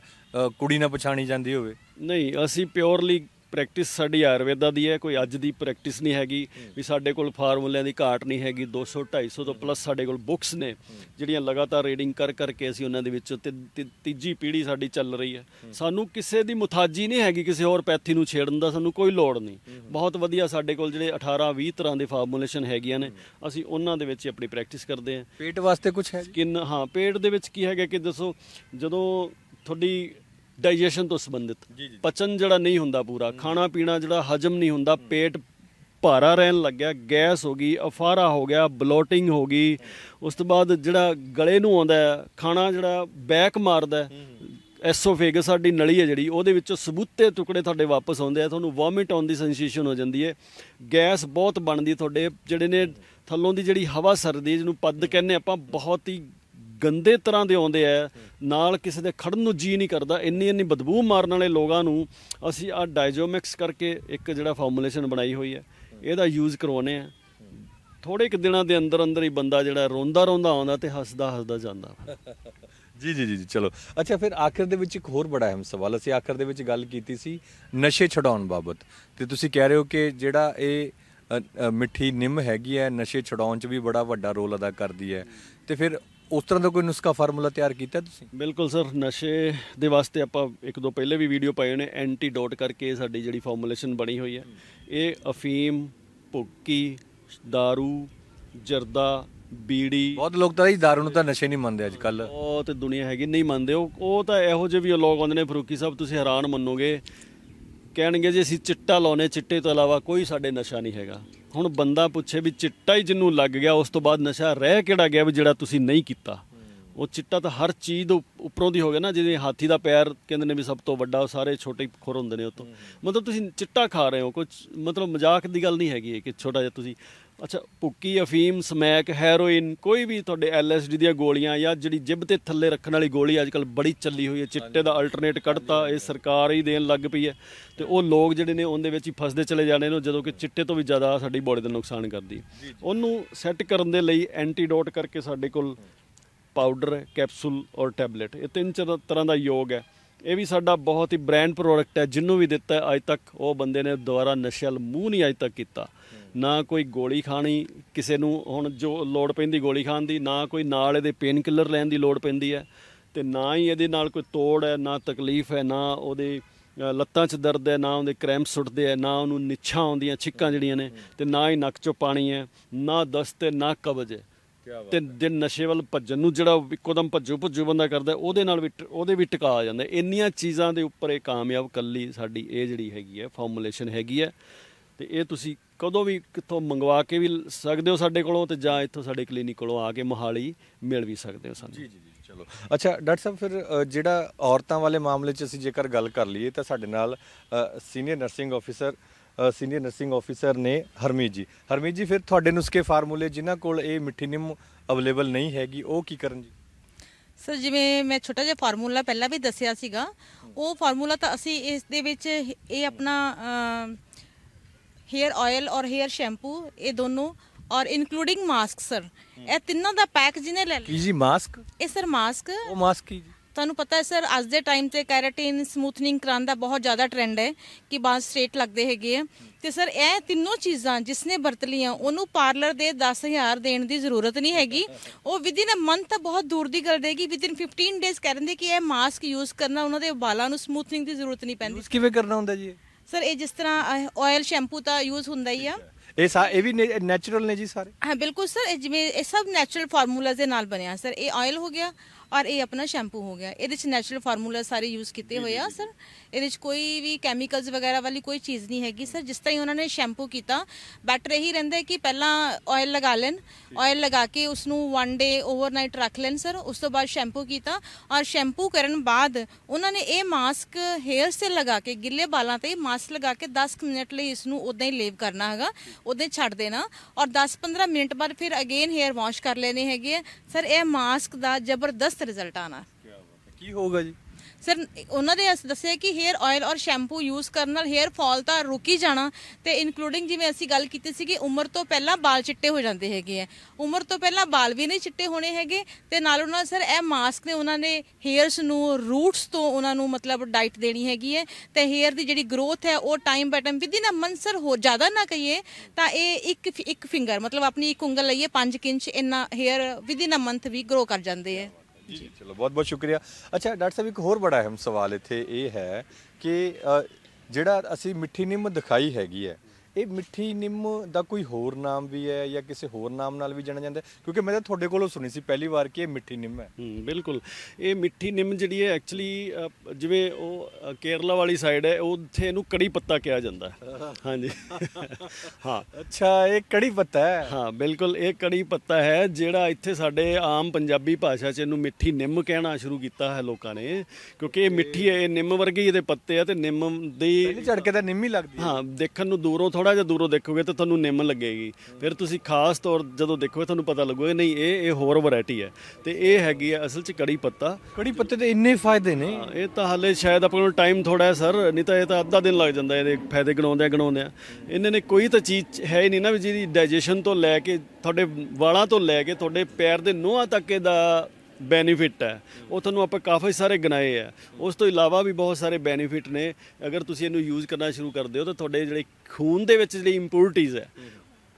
ਕੁੜੀ ਨਾ ਪਛਾਣੀ ਜਾਂਦੀ ਹੋਵੇ। ਨਹੀਂ ਅਸੀਂ ਪਿਓਰਲੀ ਪ੍ਰੈਕਟਿਸ ਸਾਡੀ ਆਯੁਰਵੇਦਾ ਦੀ ਹੈ ਕੋਈ ਅੱਜ ਦੀ ਪ੍ਰੈਕਟਿਸ ਨਹੀਂ ਹੈਗੀ। ਵੀ ਸਾਡੇ ਕੋਲ ਫਾਰਮੂਲਿਆਂ ਦੀ ਘਾਟ ਨਹੀਂ ਹੈਗੀ 200 250 ਤੋਂ ਪਲੱਸ ਸਾਡੇ ਕੋਲ ਬੁੱਕਸ ਨੇ ਜਿਹੜੀਆਂ ਲਗਾਤਾਰ ਰੀਡਿੰਗ ਕਰ ਕਰਕੇ ਅਸੀਂ ਉਹਨਾਂ ਦੇ ਵਿੱਚ ਤੀਜੀ ਪੀੜ੍ਹੀ ਸਾਡੀ ਚੱਲ ਰਹੀ ਹੈ। ਸਾਨੂੰ ਕਿਸੇ ਦੀ ਮੁਤਾਜੀ ਨਹੀਂ ਹੈਗੀ ਕਿਸੇ ਹੋਰ ਪੈਥੀ ਨੂੰ ਛੇੜਨ ਦਾ ਸਾਨੂੰ ਕੋਈ ਲੋੜ ਨਹੀਂ। ਬਹੁਤ ਵਧੀਆ ਸਾਡੇ ਕੋਲ ਜਿਹੜੇ 18 20 ਤਰ੍ਹਾਂ ਦੇ ਫਾਰਮੂਲੇਸ਼ਨ ਹੈਗੀਆਂ ਨੇ ਅਸੀਂ ਉਹਨਾਂ ਦੇ ਵਿੱਚ ਆਪਣੀ ਪ੍ਰੈਕਟਿਸ ਕਰਦੇ ਹਾਂ। ਪੇਟ ਵਾਸਤੇ ਕੁਝ ਹੈ ਜੀ ਸਕਿਨ ਹਾਂ ਪੇਟ ਦੇ ਵਿੱਚ ਕੀ ਹੈਗਾ ਕਿ ਦੱਸੋ ਜਦੋਂ ਤੁਹਾਡੀ ਡਾਈਜੈਸ਼ਨ ਤੋਂ ਸੰਬੰਧਿਤ। ਪਚਨ ਜਿਹੜਾ ਨਹੀਂ ਹੁੰਦਾ ਪੂਰਾ ਖਾਣਾ ਪੀਣਾ ਜਿਹੜਾ ਹਜਮ ਨਹੀਂ ਹੁੰਦਾ ਪੇਟ ਭਾਰਾ ਰਹਿਣ ਲੱਗਿਆ ਗੈਸ ਹੋ ਗਈ ਅਫਾਰਾ ਹੋ ਗਿਆ ਬਲੋਟਿੰਗ ਹੋ ਗਈ ਉਸ ਤੋਂ ਬਾਅਦ ਜਿਹੜਾ ਗਲੇ ਨੂੰ ਆਉਂਦਾ ਖਾਣਾ ਜਿਹੜਾ ਬੈਕ ਮਾਰਦਾ ਐਸੋਫੇਗਸ ਸਾਡੀ ਨਲੀ ਹੈ ਜਿਹੜੀ ਉਹਦੇ ਵਿੱਚੋਂ ਸਬੂਤੇ ਟੁਕੜੇ ਤੁਹਾਡੇ ਵਾਪਸ ਆਉਂਦੇ ਆ ਤੁਹਾਨੂੰ ਵੋਮਿਟ ਆਉਣ ਦੀ ਸੈਂਸੇਸ਼ਨ ਹੋ ਜਾਂਦੀ ਹੈ। ਗੈਸ ਬਹੁਤ ਬਣਦੀ ਤੁਹਾਡੇ ਜਿਹੜੇ ਨੇ ਥੱਲੋਂ ਦੀ ਜਿਹੜੀ ਹਵਾ ਸਰਦੀ ਜਿਹਨੂੰ ਪੱਦ ਕਹਿੰਦੇ ਆਪਾਂ ਬਹੁਤ ਹੀ ਗੰਦੇ ਤਰ੍ਹਾਂ ਦੇ ਆਉਂਦੇ ਆ ਨਾਲ ਕਿਸੇ ਦੇ ਖੜਨ ਨੂੰ ਜੀ ਨਹੀਂ ਕਰਦਾ ਇੰਨੀ ਇੰਨੀ ਬਦਬੂ ਮਾਰਨ ਵਾਲੇ ਲੋਕਾਂ ਨੂੰ ਅਸੀਂ ਆ ਡਾਈਜੋਮਿਕਸ ਕਰਕੇ ਇੱਕ ਜਿਹੜਾ ਫਾਰਮੂਲੇਸ਼ਨ ਬਣਾਈ ਹੋਈ ਹੈ ਇਹਦਾ ਯੂਜ਼ ਕਰਵਾਉਨੇ ਆ। ਥੋੜੇ ਕੁ ਦਿਨਾਂ ਦੇ ਅੰਦਰ ਅੰਦਰ ਹੀ ਬੰਦਾ ਜਿਹੜਾ ਰੋਂਦਾ ਰੋਂਦਾ ਆਉਂਦਾ ਤੇ ਹੱਸਦਾ ਹੱਸਦਾ ਜਾਂਦਾ। ਜੀ ਜੀ ਜੀ ਜੀ, ਚਲੋ। ਅੱਛਾ ਫਿਰ ਆਖਿਰ ਦੇ ਵਿੱਚ ਇੱਕ ਹੋਰ ਬੜਾ ਅਹਿਮ ਸਵਾਲ ਅਸੀਂ ਆਖਰ ਦੇ ਵਿੱਚ ਗੱਲ ਕੀਤੀ ਸੀ ਨਸ਼ੇ ਛਡਾਉਣ ਬਾਬਤ। ਤੇ ਤੁਸੀਂ ਕਹਿ ਰਹੇ ਹੋ ਕਿ ਜਿਹੜਾ ਇਹ ਮਿੱਠੀ ਨਿੰਮ ਹੈਗੀ ਹੈ ਨਸ਼ੇ ਛਡਾਉਣ 'ਚ ਵੀ ਬੜਾ ਵੱਡਾ ਰੋਲ ਅਦਾ ਕਰਦੀ ਹੈ। ਤੇ ਫਿਰ ਉਸ ਤਰ੍ਹਾਂ ਦਾ ਕੋਈ ਨੁਸਖਾ ਫਾਰਮੂਲਾ ਤਿਆਰ ਕੀਤਾ ਤੁਸੀਂ? ਬਿਲਕੁਲ ਸਰ ਨਸ਼ੇ ਦੇ ਵਾਸਤੇ ਆਪਾਂ ਇੱਕ ਦੋ ਪਹਿਲੇ ਵੀ ਵੀਡੀਓ ਪਾਏ ਨੇ ਐਂਟੀਡੋਟ ਕਰਕੇ ਸਾਡੀ ਜਿਹੜੀ ਫਾਰਮੂਲੇਸ਼ਨ ਬਣੀ ਹੋਈ ਹੈ। ਇਹ ਅਫੀਮ ਭੁੱਕੀ दारू ਜਰਦਾ ਬੀੜੀ। ਬਹੁਤ ਲੋਕ ਤਾਂ ਇਹ ਦਾਰੂ ਨੂੰ ਤਾਂ ਨਸ਼ੇ ਨਹੀਂ ਮੰਨਦੇ ਅੱਜ ਕੱਲ ਉਹ ਤੇ ਦੁਨੀਆ ਹੈਗੀ ਨਹੀਂ ਮੰਨਦੇ। ਉਹ ਉਹ ਤਾਂ ਇਹੋ ਜਿਹੇ ਵੀ ਲੋਕ ਆਉਂਦੇ ਨੇ ਫਰੂਕੀ ਸਾਹਿਬ ਤੁਸੀਂ ਹੈਰਾਨ ਮੰਨੋਗੇ। ਕਹਿਣਗੇ ਜੀ, ਅਸੀਂ ਚਿੱਟਾ ਲਾਉਨੇ ਚਿੱਟੇ ਤੋਂ ਇਲਾਵਾ ਕੋਈ ਸਾਡੇ ਨਸ਼ਾ ਨਹੀਂ ਹੈਗਾ। ਹੁਣ ਬੰਦਾ ਪੁੱਛੇ ਵੀ ਚਿੱਟਾ ਹੀ ਜਿਹਨੂੰ ਲੱਗ ਗਿਆ, ਉਸ ਤੋਂ ਬਾਅਦ ਨਸ਼ਾ ਰਹਿ ਕਿਹੜਾ ਗਿਆ ਵੀ ਜਿਹੜਾ ਤੁਸੀਂ ਨਹੀਂ ਕੀਤਾ? ਉਹ ਚਿੱਟਾ ਤਾਂ ਹਰ ਚੀਜ਼ ਦੇ ਉੱਪਰੋਂ ਦੀ ਹੋ ਗਿਆ ਨਾ ਜਿਵੇਂ ਹਾਥੀ ਦਾ ਪੈਰ ਕਹਿੰਦੇ ਨੇ ਵੀ ਸਭ ਤੋਂ ਵੱਡਾ ਸਾਰੇ ਛੋਟੇ ਖੁਰ ਹੁੰਦੇ ਨੇ ਉਹ ਤੋਂ ਮਤਲਬ ਤੁਸੀਂ ਚਿੱਟਾ ਖਾ ਰਹੇ ਹੋ ਕੁਝ ਮਤਲਬ ਮਜ਼ਾਕ ਦੀ ਗੱਲ ਨਹੀਂ ਹੈਗੀ ਇਹ ਕਿ ਛੋਟਾ ਜਿਹਾ ਤੁਸੀਂ। ਅੱਛਾ ਭੁੱਕੀ ਅਫੀਮ ਸਮੈਕ ਹੈਰੋਇਨ ਕੋਈ ਵੀ ਤੁਹਾਡੇ ਐਲਐਸਡੀ ਦੀਆਂ ਗੋਲੀਆਂ ਜਾਂ ਜਿਹੜੀ ਜਿਬ ਤੇ ਥੱਲੇ ਰੱਖਣ ਵਾਲੀ ਗੋਲੀ ਅੱਜਕੱਲ ਬੜੀ ਚੱਲੀ ਹੋਈ ਹੈ ਚਿੱਟੇ ਦਾ ਅਲਟਰਨੇਟ ਕੱਢਤਾ ਇਹ ਸਰਕਾਰ ਹੀ ਦੇਣ ਲੱਗ ਪਈ ਹੈ। ਤੇ ਉਹ ਲੋਕ ਜਿਹੜੇ ਨੇ ਉਹਦੇ ਵਿੱਚ ਹੀ ਫਸਦੇ ਚਲੇ ਜਾਣੇ ਨੇ ਜਦੋਂ ਕਿ ਚਿੱਟੇ ਤੋਂ ਵੀ ਜ਼ਿਆਦਾ ਸਾਡੀ ਬੋਡੀ ਦਾ ਨੁਕਸਾਨ ਕਰਦੀ ਉਹਨੂੰ ਸੈੱਟ ਕਰਨ ਦੇ ਲਈ ਐਂਟੀਡੋਟ ਕਰਕੇ ਸਾਡੇ ਕੋਲ ਪਾਊਡਰ ਕੈਪਸੂਲ ਔਰ ਟੈਬਲੇਟ। ਇਹ ਤਿੰਨ ਚਾਰ ਤਰ੍ਹਾਂ ਦਾ ਯੋਗ ਹੈ। ਇਹ ਵੀ ਸਾਡਾ ਬਹੁਤ ਹੀ ਬ੍ਰਾਂਡ ਪ੍ਰੋਡਕਟ ਹੈ ਜਿਹਨੂੰ ਵੀ ਦਿੱਤਾ ਹੈ ਅੱਜ ਤੱਕ ਉਹ ਬੰਦੇ ਨੇ ਦੁਬਾਰਾ ਨਸ਼ੇ ਵੱਲ ਮੂੰਹ ਨਹੀਂ ਅੱਜ ਤੱਕ ਕੀਤਾ। ਨਾ ਕੋਈ ਗੋਲੀ ਖਾਣੀ ਕਿਸੇ ਨੂੰ ਹੁਣ ਜੋ ਲੋੜ ਪੈਂਦੀ ਗੋਲੀ ਖਾਣ ਦੀ ਨਾ ਕੋਈ ਨਾਲ ਇਹਦੇ ਪੇਨ ਕਿਲਰ ਲੈਣ ਦੀ ਲੋੜ ਪੈਂਦੀ ਹੈ। ਤੇ ਨਾ ਹੀ ਇਹਦੇ ਨਾਲ ਕੋਈ ਤੋੜ ਹੈ ਨਾ ਤਕਲੀਫ ਹੈ ਨਾ ਉਹਦੇ ਲੱਤਾਂ 'ਚ ਦਰਦ ਹੈ ਨਾ ਉਹਦੇ ਕ੍ਰੈਂਪ ਸੁੱਟਦੇ ਹੈ ਨਾ ਉਹਨੂੰ ਨਿੱਛਾਂ ਆਉਂਦੀਆਂ ਛਿੱਕਾਂ ਜਿਹੜੀਆਂ ਨੇ ਤੇ ਨਾ ਹੀ ਨੱਕ 'ਚੋਂ ਪਾਣੀ ਹੈ ਨਾ ਦਸਤ ਹੈ ਨਾ ਕਬਜ਼ ਹੈ। ਤੇ ਦਿਨ ਨਸ਼ੇ ਵੱਲ ਭੱਜਣ ਨੂੰ ਜਿਹੜਾ ਇੱਕੋਦਮ ਭੱਜੂ ਭੱਜੂ ਬੰਦਾ ਕਰਦਾ ਉਹਦੇ ਨਾਲ ਵੀ ਟ- ਉਹਦੇ ਵੀ ਟਿਕਾ ਆ ਜਾਂਦਾ। ਇੰਨੀਆਂ ਚੀਜ਼ਾਂ ਦੇ ਉੱਪਰ ਇਹ ਕਾਮਯਾਬ ਕੱਲੀ ਸਾਡੀ ਇਹ ਜਿਹੜੀ ਹੈਗੀ ਹੈ ਫਾਰਮੂਲੇਸ਼ਨ ਹੈਗੀ ਹੈ। ਤੇ ਇਹ ਤੁਸੀਂ ਕਦੋਂ ਵੀ ਕਿੱਥੋਂ ਮੰਗਵਾ ਕੇ ਵੀ ਸਕਦੇ ਹੋ ਸਾਡੇ ਕੋਲੋਂ ਤੇ ਜਾਂ ਇੱਥੋਂ ਸਾਡੇ ਕਲੀਨਿਕ ਕੋਲੋਂ ਆ ਕੇ ਮੋਹਾਲੀ ਮਿਲ ਵੀ ਸਕਦੇ ਹੋ ਸਾਨੂੰ। ਜੀ ਜੀ ਜੀ ਚਲੋ। ਅੱਛਾ ਡਾਕਟਰ ਸਾਹਿਬ ਫਿਰ ਜਿਹੜਾ ਔਰਤਾਂ ਵਾਲੇ ਮਾਮਲੇ 'ਚ ਅਸੀਂ ਜੇਕਰ ਗੱਲ ਕਰ ਲਈਏ ਤਾਂ ਸਾਡੇ ਨਾਲ senior nursing officer senior nursing officer ਨੇ ਹਰਮੀਤ ਜੀ। ਹਰਮੀਤ ਜੀ ਫਿਰ ਤੁਹਾਡੇ ਨੁਸਖੇ ਫਾਰਮੂਲੇ ਜਿਨ੍ਹਾਂ ਕੋਲ ਇਹ ਮਿੱਠੀ ਨਿੰਮ ਅਵੇਲੇਬਲ ਨਹੀਂ ਹੈਗੀ ਉਹ ਕੀ ਕਰਨ ਜੀ? ਸਰ ਜਿਵੇਂ ਮੈਂ ਛੋਟਾ ਜਿਹਾ ਫਾਰਮੂਲਾ ਪਹਿਲਾਂ ਵੀ ਦੱਸਿਆ ਸੀਗਾ ਉਹ ਫਾਰਮੂਲਾ ਤਾਂ ਅਸੀਂ ਇਸ ਦੇ ਵਿੱਚ ਇਹ ਆਪਣਾ ਹੇਅਰ ਆਇਲ ਔਰ ਹੇਅਰ ਸ਼ੈਂਪੂ ਇਹ ਦੋਨੋਂ ਔਰ ਇਨਕਲੂਡਿੰਗ ਮਾਸਕ ਸਰ ਇਹ ਤਿੰਨਾਂ ਦਾ ਪੈਕ ਜਿਹਨੇ ਲੈ ਕੀ ਲਿਆ ਜੀ ਮਾਸਕ ਇਹ ਸਰ ਮਾਸਕ ਉਹ ਮਾਸਕ ਕੀ ਜੀ? ਤੁਹਾਨੂੰ ਪਤਾ ਹੈ ਸਰ ਅੱਜ ਦੇ ਟਾਈਮ ਤੇ ਕੈਰਾਟਿਨ ਸਮੂਥਨਿੰਗ ਕਰਾਉਣ ਦਾ ਬਹੁਤ ਜ਼ਿਆਦਾ ਟ੍ਰੈਂਡ ਹੈ ਕਿ ਬਾਲ ਸਟ੍ਰੇਟ ਲੱਗਦੇ ਹੈਗੇ ਆ। ਤੇ ਸਰ ਇਹ ਤਿੰਨੋਂ ਚੀਜ਼ਾਂ ਜਿਸਨੇ ਵਰਤ ਲੀਆਂ ਉਹਨੂੰ ਪਾਰਲਰ ਦੇ 10000 ਦੇਣ ਦੀ ਜ਼ਰੂਰਤ ਨਹੀਂ ਹੈਗੀ। ਉਹ ਵਿਦਿਨ ਅ ਮੰਥ ਤਾਂ ਬਹੁਤ ਦੂਰ ਦੀ ਗੱਲ ਰਹੇਗੀ। ਵਿਦਿਨ 15 ਡੇਜ਼ ਕਹਿ ਦਿੰਦੇ ਕਿ ਇਹ ਮਾਸਕ ਯੂਜ਼ ਕਰਨਾ ਉਹਨਾਂ ਦੇ ਵਾਲਾਂ ਨੂੰ ਸਮੂਥਨਿੰਗ ਦੀ ਜ਼ਰੂਰਤ ਨਹੀਂ ਪੈਂਦੀ। ਕਿਵੇਂ ਕਰਨਾ ਹੁੰਦਾ ਜੀ? ਸਰ ਇਹ ਜਿਸ ਤਰ੍ਹਾਂ ਆਇਲ ਸ਼ੈਂਪੂ ਤਾਂ ਯੂਜ਼ ਹੁੰਦਾ ਹੀ ਆ। ਇਹ ਸਾ ਇਹ ਵੀ ਨੈਚੁਰਲ ਨੇ ਜੀ ਸਾਰੇ? ਹਾਂ ਬਿਲਕੁਲ ਸਰ ਇਹ ਜਿਵੇਂ ਇਹ ਸਭ ਨੈਚੁਰਲ ਫਾਰਮੂਲਾਜ਼ ਦੇ ਨਾਲ ਬਣਿਆ। ਸਰ ਇਹ ਆਇਲ ਹੋ ਗਿਆ ਔਰ ਇਹ ਆਪਣਾ ਸ਼ੈਂਪੂ ਹੋ ਗਿਆ। ਇਹਦੇ ਚ ਨੈਚੁਰਲ ਫਾਰਮੂਲਾ ਸਾਰੇ ਯੂਜ਼ ਕੀਤੇ ਹੋਏ ਆ ਸਰ ਇਹਦੇ ਚ ਕੋਈ ਵੀ ਕੈਮੀਕਲਸ ਵਗੈਰਾ ਵਾਲੀ ਕੋਈ ਚੀਜ਼ ਨਹੀਂ ਹੈਗੀ ਸਰ ਜਿਸ ਤਰ੍ਹਾਂ ਹੀ ਉਹਨਾਂ ਨੇ ਸ਼ੈਂਪੂ ਕੀਤਾ ਬੈਟਰ ਇਹੀ ਰਹਿੰਦਾ ਹੈ ਕਿ ਪਹਿਲਾਂ ਆਇਲ ਲਗਾ ਲੈਣ ਆਇਲ ਲਗਾ ਕੇ ਉਸ ਨੂੰ ਵਨ ਡੇ ਓਵਰਨਾਈਟ ਰੱਖ ਲੈਣ ਸਰ ਉਸ ਤੋਂ ਬਾਅਦ ਸ਼ੈਂਪੂ ਕੀਤਾ ਔਰ ਸ਼ੈਂਪੂ ਕਰਨ ਬਾਅਦ ਉਹਨਾਂ ਨੇ ਇਹ ਮਾਸਕ ਹੇਅਰ ਤੇ ਲਗਾ ਕੇ ਗਿੱਲੇ ਬਾਲਾਂ ਤੇ ਮਾਸਕ ਲਗਾ ਕੇ 10 ਕੁ ਮਿੰਟ ਲਈ ਇਸ ਨੂੰ ਉਦਾਂ ਹੀ ਲੇਵ ਕਰਨਾ ਹੈਗਾ ਉਦਾਂ ਹੀ ਛੱਡ ਦੇਣਾ। ਔਰ 10-15 ਮਿੰਟ ਬਾਅਦ ਫਿਰ ਅਗੇਨ ਹੇਅਰ ਵਾਸ਼ ਕਰ ਲੈਣੇ ਹੈਗੇ। ਸਰ ਇਹ ਮਾਸਕ ਦਾ ਜ਼ਬਰਦਸਤ ਰਿਜ਼ਲਟ ਆਣਾ ਕੀ ਹੋਊਗਾ ਜੀ? ਸਰ ਉਹਨਾਂ ਨੇ ਅਸ ਦੱਸਿਆ ਕਿ ਹੇਅਰ ਆਇਲ ਔਰ ਸ਼ੈਂਪੂ ਯੂਜ਼ ਕਰਨ ਨਾਲ ਹੇਅਰ ਫਾਲ ਤਾਂ ਰੁਕ ਹੀ ਜਾਣਾ। ਤੇ ਇਨਕਲੂਡਿੰਗ ਜਿਵੇਂ ਅਸੀਂ ਗੱਲ ਕੀਤੀ ਸੀ ਕਿ ਉਮਰ ਤੋਂ ਪਹਿਲਾਂ ਵਾਲ ਚਿੱਟੇ ਹੋ ਜਾਂਦੇ ਹੈਗੇ ਆ। ਉਮਰ ਤੋਂ ਪਹਿਲਾਂ ਵਾਲ ਵੀ ਨਹੀਂ ਚਿੱਟੇ ਹੋਣੇ ਹੈਗੇ। ਤੇ ਨਾਲੋਂ ਨਾਲ ਸਰ ਇਹ ਮਾਸਕ ਨੇ ਉਹਨਾਂ ਨੇ ਹੇਅਰਸ ਨੂੰ ਰੂਟਸ ਤੋਂ ਉਹਨਾਂ ਨੂੰ ਮਤਲਬ ਡਾਈਟ ਦੇਣੀ ਹੈਗੀ ਹੈ। ਤੇ ਹੇਅਰ ਦੀ ਜਿਹੜੀ ਗਰੋਥ ਹੈ ਉਹ time by time within a month sir ਹੋ ਜ਼ਿਆਦਾ ਨਾ ਕਹੀਏ ਤਾਂ ਇਹ ਇੱਕ ਇੱਕ ਫਿੰਗਰ ਮਤਲਬ ਆਪਣੀ ਇੱਕ ਉਂਗਲ ਲਈਏ 5 ਇੰਚ ਇੰਨਾ ਹੇਅਰ ਵਿਦਿਨ ਅ ਮੰਥ ਵੀ ਗਰੋ ਕਰ ਜਾਂਦੇ ਹੈ ਜੀ ਚਲੋ ਬਹੁਤ ਬਹੁਤ ਸ਼ੁਕਰੀਆ। ਅੱਛਾ ਡਾਕਟਰ ਸਾਹਿਬ ਇੱਕ ਹੋਰ ਬੜਾ ਅਹਿਮ ਸਵਾਲ ਇੱਥੇ ਇਹ ਹੈ ਕਿ ਅ, ਜਿਹੜਾ ਅਸੀਂ ਮਿੱਠੀ ਨਿੰਮ ਦਿਖਾਈ ਹੈਗੀ ਹੈ ਇਹ ਮਿੱਠੀ ਨਿੰਮ ਦਾ ਕੋਈ ਹੋਰ ਨਾਮ ਵੀ ਹੈ ਜਾਂ ਕਿਸੇ ਹੋਰ ਨਾਮ ਨਾਲ ਵੀ ਜਾਣਿਆ ਜਾਂਦਾ? ਕਿਉਂਕਿ ਮੈਂ ਤਾਂ ਤੁਹਾਡੇ ਕੋਲੋਂ ਸੁਣੀ ਸੀ ਪਹਿਲੀ ਵਾਰ ਕਿ ਇਹ ਮਿੱਠੀ ਨਿੰਮ ਹੈ। ਹੂੰ ਬਿਲਕੁਲ। ਇਹ ਮਿੱਠੀ ਨਿੰਮ ਜਿਹੜੀ ਹੈ ਐਕਚੁਅਲੀ ਜਿਵੇਂ ਉਹ ਕੇਰਲਾ ਵਾਲੀ ਸਾਈਡ ਹੈ ਉੱਥੇ ਇਹਨੂੰ ਕੜੀ ਪੱਤਾ ਕਿਹਾ ਜਾਂਦਾ ਹਾਂਜੀ। ਹਾਂ। ਅੱਛਾ ਇਹ ਕੜੀ ਪੱਤਾ ਹੈ? ਹਾਂ ਬਿਲਕੁਲ ਇਹ ਕੜੀ ਪੱਤਾ ਹੈ ਜਿਹੜਾ ਇੱਥੇ ਸਾਡੇ ਆਮ ਪੰਜਾਬੀ ਭਾਸ਼ਾ 'ਚ ਇਹਨੂੰ ਮਿੱਠੀ ਨਿੰਮ ਕਹਿਣਾ ਸ਼ੁਰੂ ਕੀਤਾ ਹੈ ਲੋਕਾਂ ਨੇ ਕਿਉਂਕਿ ਇਹ ਮਿੱਠੀ ਹੈ ਇਹ ਨਿੰਮ ਵਰਗੇ ਇਹਦੇ ਪੱਤੇ ਆ ਤੇ ਨਿੰਮ ਦੀ ਝੜਕੇ ਤਾਂ ਨਿੰਮ ਹੀ ਲੱਗਦੀ ਹਾਂ ਦੇਖਣ ਨੂੰ ਦੂਰੋਂ ਥੋੜਾ ਜਿਹਾ ਦੂਰੋਂ ਦੇਖੋਗੇ ਤਾਂ ਤੁਹਾਨੂੰ ਨਿੰਮ ਲੱਗੇਗੀ। ਫਿਰ ਤੁਸੀਂ ਖਾਸ ਤੌਰ ਜਦੋਂ ਦੇਖੋਗੇ ਤੁਹਾਨੂੰ ਪਤਾ ਲੱਗੂਗਾ ਨਹੀਂ ਇਹ ਇਹ ਹੋਰ ਵੈਰਾਈਟੀ ਹੈ। ਤੇ ਇਹ ਹੈਗੀ ਹੈ ਅਸਲ 'ਚ ਕੜੀ ਪੱਤਾ। ਕੜੀ ਪੱਤੇ ਦੇ ਇੰਨੇ ਫਾਇਦੇ ਨੇ। ਹਾਂ, ਇਹ ਤਾਂ ਹਾਲੇ ਸ਼ਾਇਦ ਆਪਣੇ ਕੋਲ ਟਾਈਮ ਥੋੜਾ ਹੈ ਸਰ ਨਹੀਂ ਤਾਂ ਇਹ ਤਾਂ ਅੱਧਾ ਦਿਨ ਲੱਗ ਜਾਂਦਾ ਇਹਦੇ ਫਾਇਦੇ ਗਣਾਉਂਦੇ ਗਣਾਉਂਦੇ ਆ ਇਹਨਾਂ ਨੇ ਕੋਈ ਤਾਂ ਚੀਜ਼ ਹੈ ਹੀ ਨਹੀਂ ਨਾ ਵੀ ਜਿਹਦੀ ਡਾਈਜੈਸ਼ਨ ਤੋਂ ਲੈ ਕੇ ਤੁਹਾਡੇ ਵਾਲਾਂ ਤੋਂ ਲੈ ਕੇ ਤੁਹਾਡੇ ਪੈਰ ਦੇ ਨੋਹਾਂ ਤੱਕ ਇਹਦਾ ਬੈਨੀਫਿਟ ਹੈ। ਉਹ ਤੁਹਾਨੂੰ ਆਪਾਂ ਕਾਫੀ ਸਾਰੇ ਗਿਣਾਏ ਆ ਉਸ ਤੋਂ ਇਲਾਵਾ ਵੀ ਬਹੁਤ ਸਾਰੇ ਬੈਨੀਫਿਟ ਨੇ। ਅਗਰ ਤੁਸੀਂ ਇਹਨੂੰ ਯੂਜ਼ ਕਰਨਾ ਸ਼ੁਰੂ ਕਰਦੇ ਹੋ ਤਾਂ ਤੁਹਾਡੇ ਜਿਹੜੇ ਖੂਨ ਦੇ ਵਿੱਚ ਜਿਹੜੀ ਇੰਪਿਉਰਿਟੀਜ਼ ਹੈ,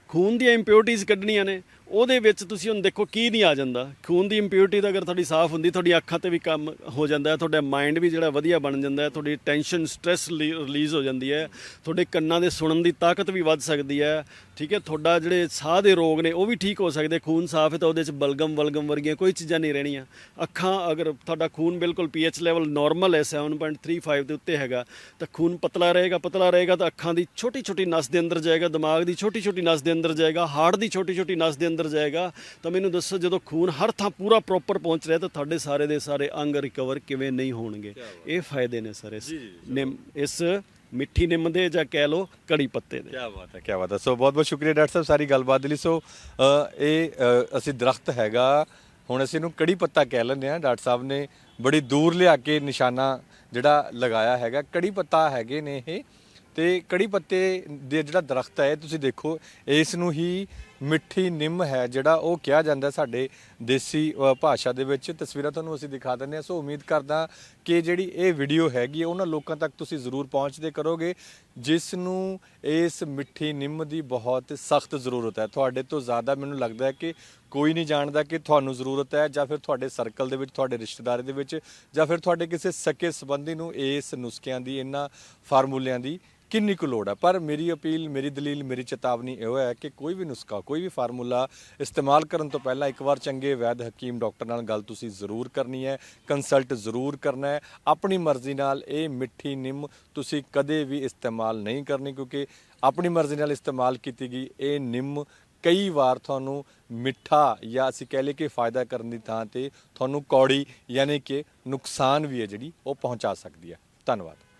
ਖੂਨ ਦੀਆਂ ਇੰਪਿਉਰਿਟੀਜ਼ ਕੱਢਣੀਆਂ ਨੇ। ਉਹਦੇ ਵਿੱਚ ਤੁਸੀਂ ਹੁਣ ਦੇਖੋ ਕੀ ਨਹੀਂ ਆ ਜਾਂਦਾ। ਖੂਨ ਦੀ ਇੰਪਿਊਰਿਟੀ ਤਾਂ ਅਗਰ ਤੁਹਾਡੀ ਸਾਫ਼ ਹੁੰਦੀ, ਤੁਹਾਡੀ ਅੱਖਾਂ ਤੇ ਵੀ ਕੰਮ ਹੋ ਜਾਂਦਾ ਹੈ, ਤੁਹਾਡਾ ਮਾਈਂਡ ਵੀ ਜਿਹੜਾ ਵਧੀਆ ਬਣ ਜਾਂਦਾ ਹੈ, ਤੁਹਾਡੀ ਟੈਨਸ਼ਨ ਸਟ੍ਰੈਸ ਰਿਲੀਜ਼ ਹੋ ਜਾਂਦੀ ਹੈ, ਤੁਹਾਡੇ ਕੰਨਾਂ ਦੇ ਸੁਣਨ ਦੀ ਤਾਕਤ ਵੀ ਵੱਧ ਸਕਦੀ ਹੈ, ਠੀਕ ਹੈ, ਤੁਹਾਡਾ ਜਿਹੜੇ ਸਾਹ ਦੇ ਰੋਗ ਨੇ ਉਹ ਵੀ ਠੀਕ ਹੋ ਸਕਦੇ, ਖੂਨ ਸਾਫ਼ ਹੈ ਤਾਂ ਉਹਦੇ ਚ ਬਲਗਮ, ਵਲਗਮ ਵਰਗੀਆਂ ਕੋਈ ਚੀਜ਼ਾਂ ਨਹੀਂ ਰਹਿਣੀਆਂ। ਅੱਖਾਂ ਅਗਰ ਤੁਹਾਡਾ ਖੂਨ ਬਿਲਕੁਲ ਪੀਐਚ ਲੈਵਲ ਨਾਰਮਲ ਹੈ 7.35 ਦੇ ਉੱਤੇ ਹੈਗਾ, ਤਾਂ ਖੂਨ ਪਤਲਾ ਰਹੇਗਾ ਪਤਲਾ ਰਹੇਗਾ ਤਾਂ ਅੱਖਾਂ ਦੀ ਛੋਟੀ ਛੋਟੀ ਨਸ ਦੇ ਅੰਦਰ ਜਾਏਗਾ, ਦਿਮਾਗ ਦੀ ਛੋਟੀ ਛੋਟੀ ਨਸ ਦੇ ਅੰਦਰ ਜਾਏਗਾ ਹਾਰਟ ਦੀ ਛੋਟੀ ਛੋਟੀ ਨਸ ਦੇ ਅੰਦਰ ਜਾਏਗਾ ਤਾਂ ਮੈਨੂੰ ਦੱਸੋ ਜਦੋਂ ਖੂਨ ਹਰ ਥਾਂ ਪੂਰਾ ਪ੍ਰੋਪਰ ਪਹੁੰਚ ਰਿਹਾ ਤਾਂ ਤੁਹਾਡੇ ਸਾਰੇ ਦੇ ਸਾਰੇ ਅੰਗ ਰਿਕਵਰ ਕਿਵੇਂ ਨਹੀਂ ਹੋਣਗੇ? ਇਹ ਫਾਇਦੇ ਨੇ ਸਰ ਇਸ ਨਿੰਮ ਇਸ ਮਿੱਠੀ ਨਿੰਮ ਦੇ ਜਾਂ ਕਹਿ ਲਓ ਕੜੀ ਪੱਤੇ ਦੇ। ਕੀ ਬਾਤ ਹੈ ਕੀ ਬਾਤ ਹੈ। ਸੋ ਬਹੁਤ ਬਹੁਤ ਸ਼ੁਕਰੀਆ ਡਾਕਟਰ ਸਾਹਿਬ ਸਾਰੀ ਗੱਲਬਾਤ ਦੇ ਲਈ। ਸੋ ਇਹ ਅਸੀਂ ਦਰਖਤ ਹੈਗਾ ਹੁਣ ਅਸੀਂ ਇਹਨੂੰ ਕੜੀ ਪੱਤਾ ਕਹਿ ਲੈਂਦੇ ਆ ਡਾਕਟਰ ਸਾਹਿਬ ਨੇ ਬੜੀ ਦੂਰ ਲਿਆ ਕੇ ਨਿਸ਼ਾਨਾ ਜਿਹੜਾ ਲਗਾਇਆ ਹੈਗਾ ਕੜੀ ਪੱਤਾ ਹੈਗੇ ਨੇ ਇਹ। ਤੇ ਕੜੀ ਪੱਤੇ ਦੇ ਜਿਹੜਾ ਦਰਖਤ ਹੈ ਤੁਸੀਂ ਦੇਖੋ ਇਸ ਨੂੰ ਹੀ ਮਿੱਠੀ ਨਿੰਮ ਹੈ, ਜਿਹੜਾ ਉਹ ਕਿਹਾ ਜਾਂਦਾ ਸਾਡੇ ਦੇਸੀ ਭਾਸ਼ਾ ਦੇ ਵਿੱਚ। ਤਸਵੀਰਾਂ ਤੁਹਾਨੂੰ ਅਸੀਂ ਦਿਖਾ ਦਿੰਦੇ ਹਾਂ। ਸੋ ਉਮੀਦ ਕਰਦਾ ਕਿ ਜਿਹੜੀ ਇਹ ਵੀਡੀਓ ਹੈਗੀ ਹੈ, ਉਹਨਾਂ ਲੋਕਾਂ ਤੱਕ ਤੁਸੀਂ ਜ਼ਰੂਰ ਪਹੁੰਚਦੇ ਕਰੋਗੇ ਜਿਸ ਨੂੰ ਇਸ ਮਿੱਠੀ ਨਿੰਮ ਦੀ ਬਹੁਤ ਸਖਤ ਜ਼ਰੂਰਤ ਹੈ। ਤੁਹਾਡੇ ਤੋਂ ਜ਼ਿਆਦਾ ਮੈਨੂੰ ਲੱਗਦਾ ਹੈ ਕਿ ਕੋਈ ਨਹੀਂ ਜਾਣਦਾ ਕਿ ਤੁਹਾਨੂੰ ਜ਼ਰੂਰਤ ਹੈ, ਜਾਂ ਫਿਰ ਤੁਹਾਡੇ ਸਰਕਲ ਦੇ ਵਿੱਚ, ਤੁਹਾਡੇ ਰਿਸ਼ਤੇਦਾਰ ਦੇ ਵਿੱਚ, ਜਾਂ ਫਿਰ ਤੁਹਾਡੇ ਕਿਸੇ ਸਕੇ ਸੰਬੰਧੀ ਨੂੰ ਇਸ ਨੁਸਖਿਆਂ ਦੀ, ਇਹਨਾਂ ਫਾਰਮੂਲਿਆਂ ਦੀ ਕਿੰਨੀ ਕੁ ਲੋੜ ਹੈ? ਪਰ ਮੇਰੀ ਅਪੀਲ, ਮੇਰੀ ਦਲੀਲ, ਮੇਰੀ ਚੇਤਾਵਨੀ ਇਹੋ ਹੈ ਕਿ ਕੋਈ ਵੀ ਨੁਸਖਾ, ਕੋਈ ਵੀ ਫਾਰਮੂਲਾ ਇਸਤੇਮਾਲ ਕਰਨ ਤੋਂ ਪਹਿਲਾਂ ਇੱਕ ਵਾਰ ਚੰਗੇ ਵੈਦ ਹਕੀਮ ਡਾਕਟਰ ਨਾਲ ਗੱਲ ਤੁਸੀਂ ਜ਼ਰੂਰ ਕਰਨੀ ਹੈ ਕੰਸਲਟ ਜ਼ਰੂਰ ਕਰਨਾ ਹੈ। ਆਪਣੀ ਮਰਜ਼ੀ ਨਾਲ ਇਹ ਮਿੱਠੀ ਨਿੰਮ ਤੁਸੀਂ ਕਦੇ ਵੀ ਇਸਤੇਮਾਲ ਨਹੀਂ ਕਰਨੀ ਕਿਉਂਕਿ ਆਪਣੀ ਮਰਜ਼ੀ ਨਾਲ ਇਸਤੇਮਾਲ ਕੀਤੀ ਗਈ, ਇਹ ਨਿੰਮ ਕਈ ਵਾਰ ਤੁਹਾਨੂੰ ਮਿੱਠਾ ਜਾਂ ਅਸੀਂ ਕਹਿ ਲਈਏ ਕਿ ਫਾਇਦਾ ਕਰਨ ਦੀ ਥਾਂ ਤੇ ਤੁਹਾਨੂੰ ਕੌੜੀ ਯਾਨੀ ਕਿ ਨੁਕਸਾਨ ਵੀ ਹੈ ਜਿਹੜੀ ਉਹ ਪਹੁੰਚਾ ਸਕਦੀ ਹੈ। ਧੰਨਵਾਦ।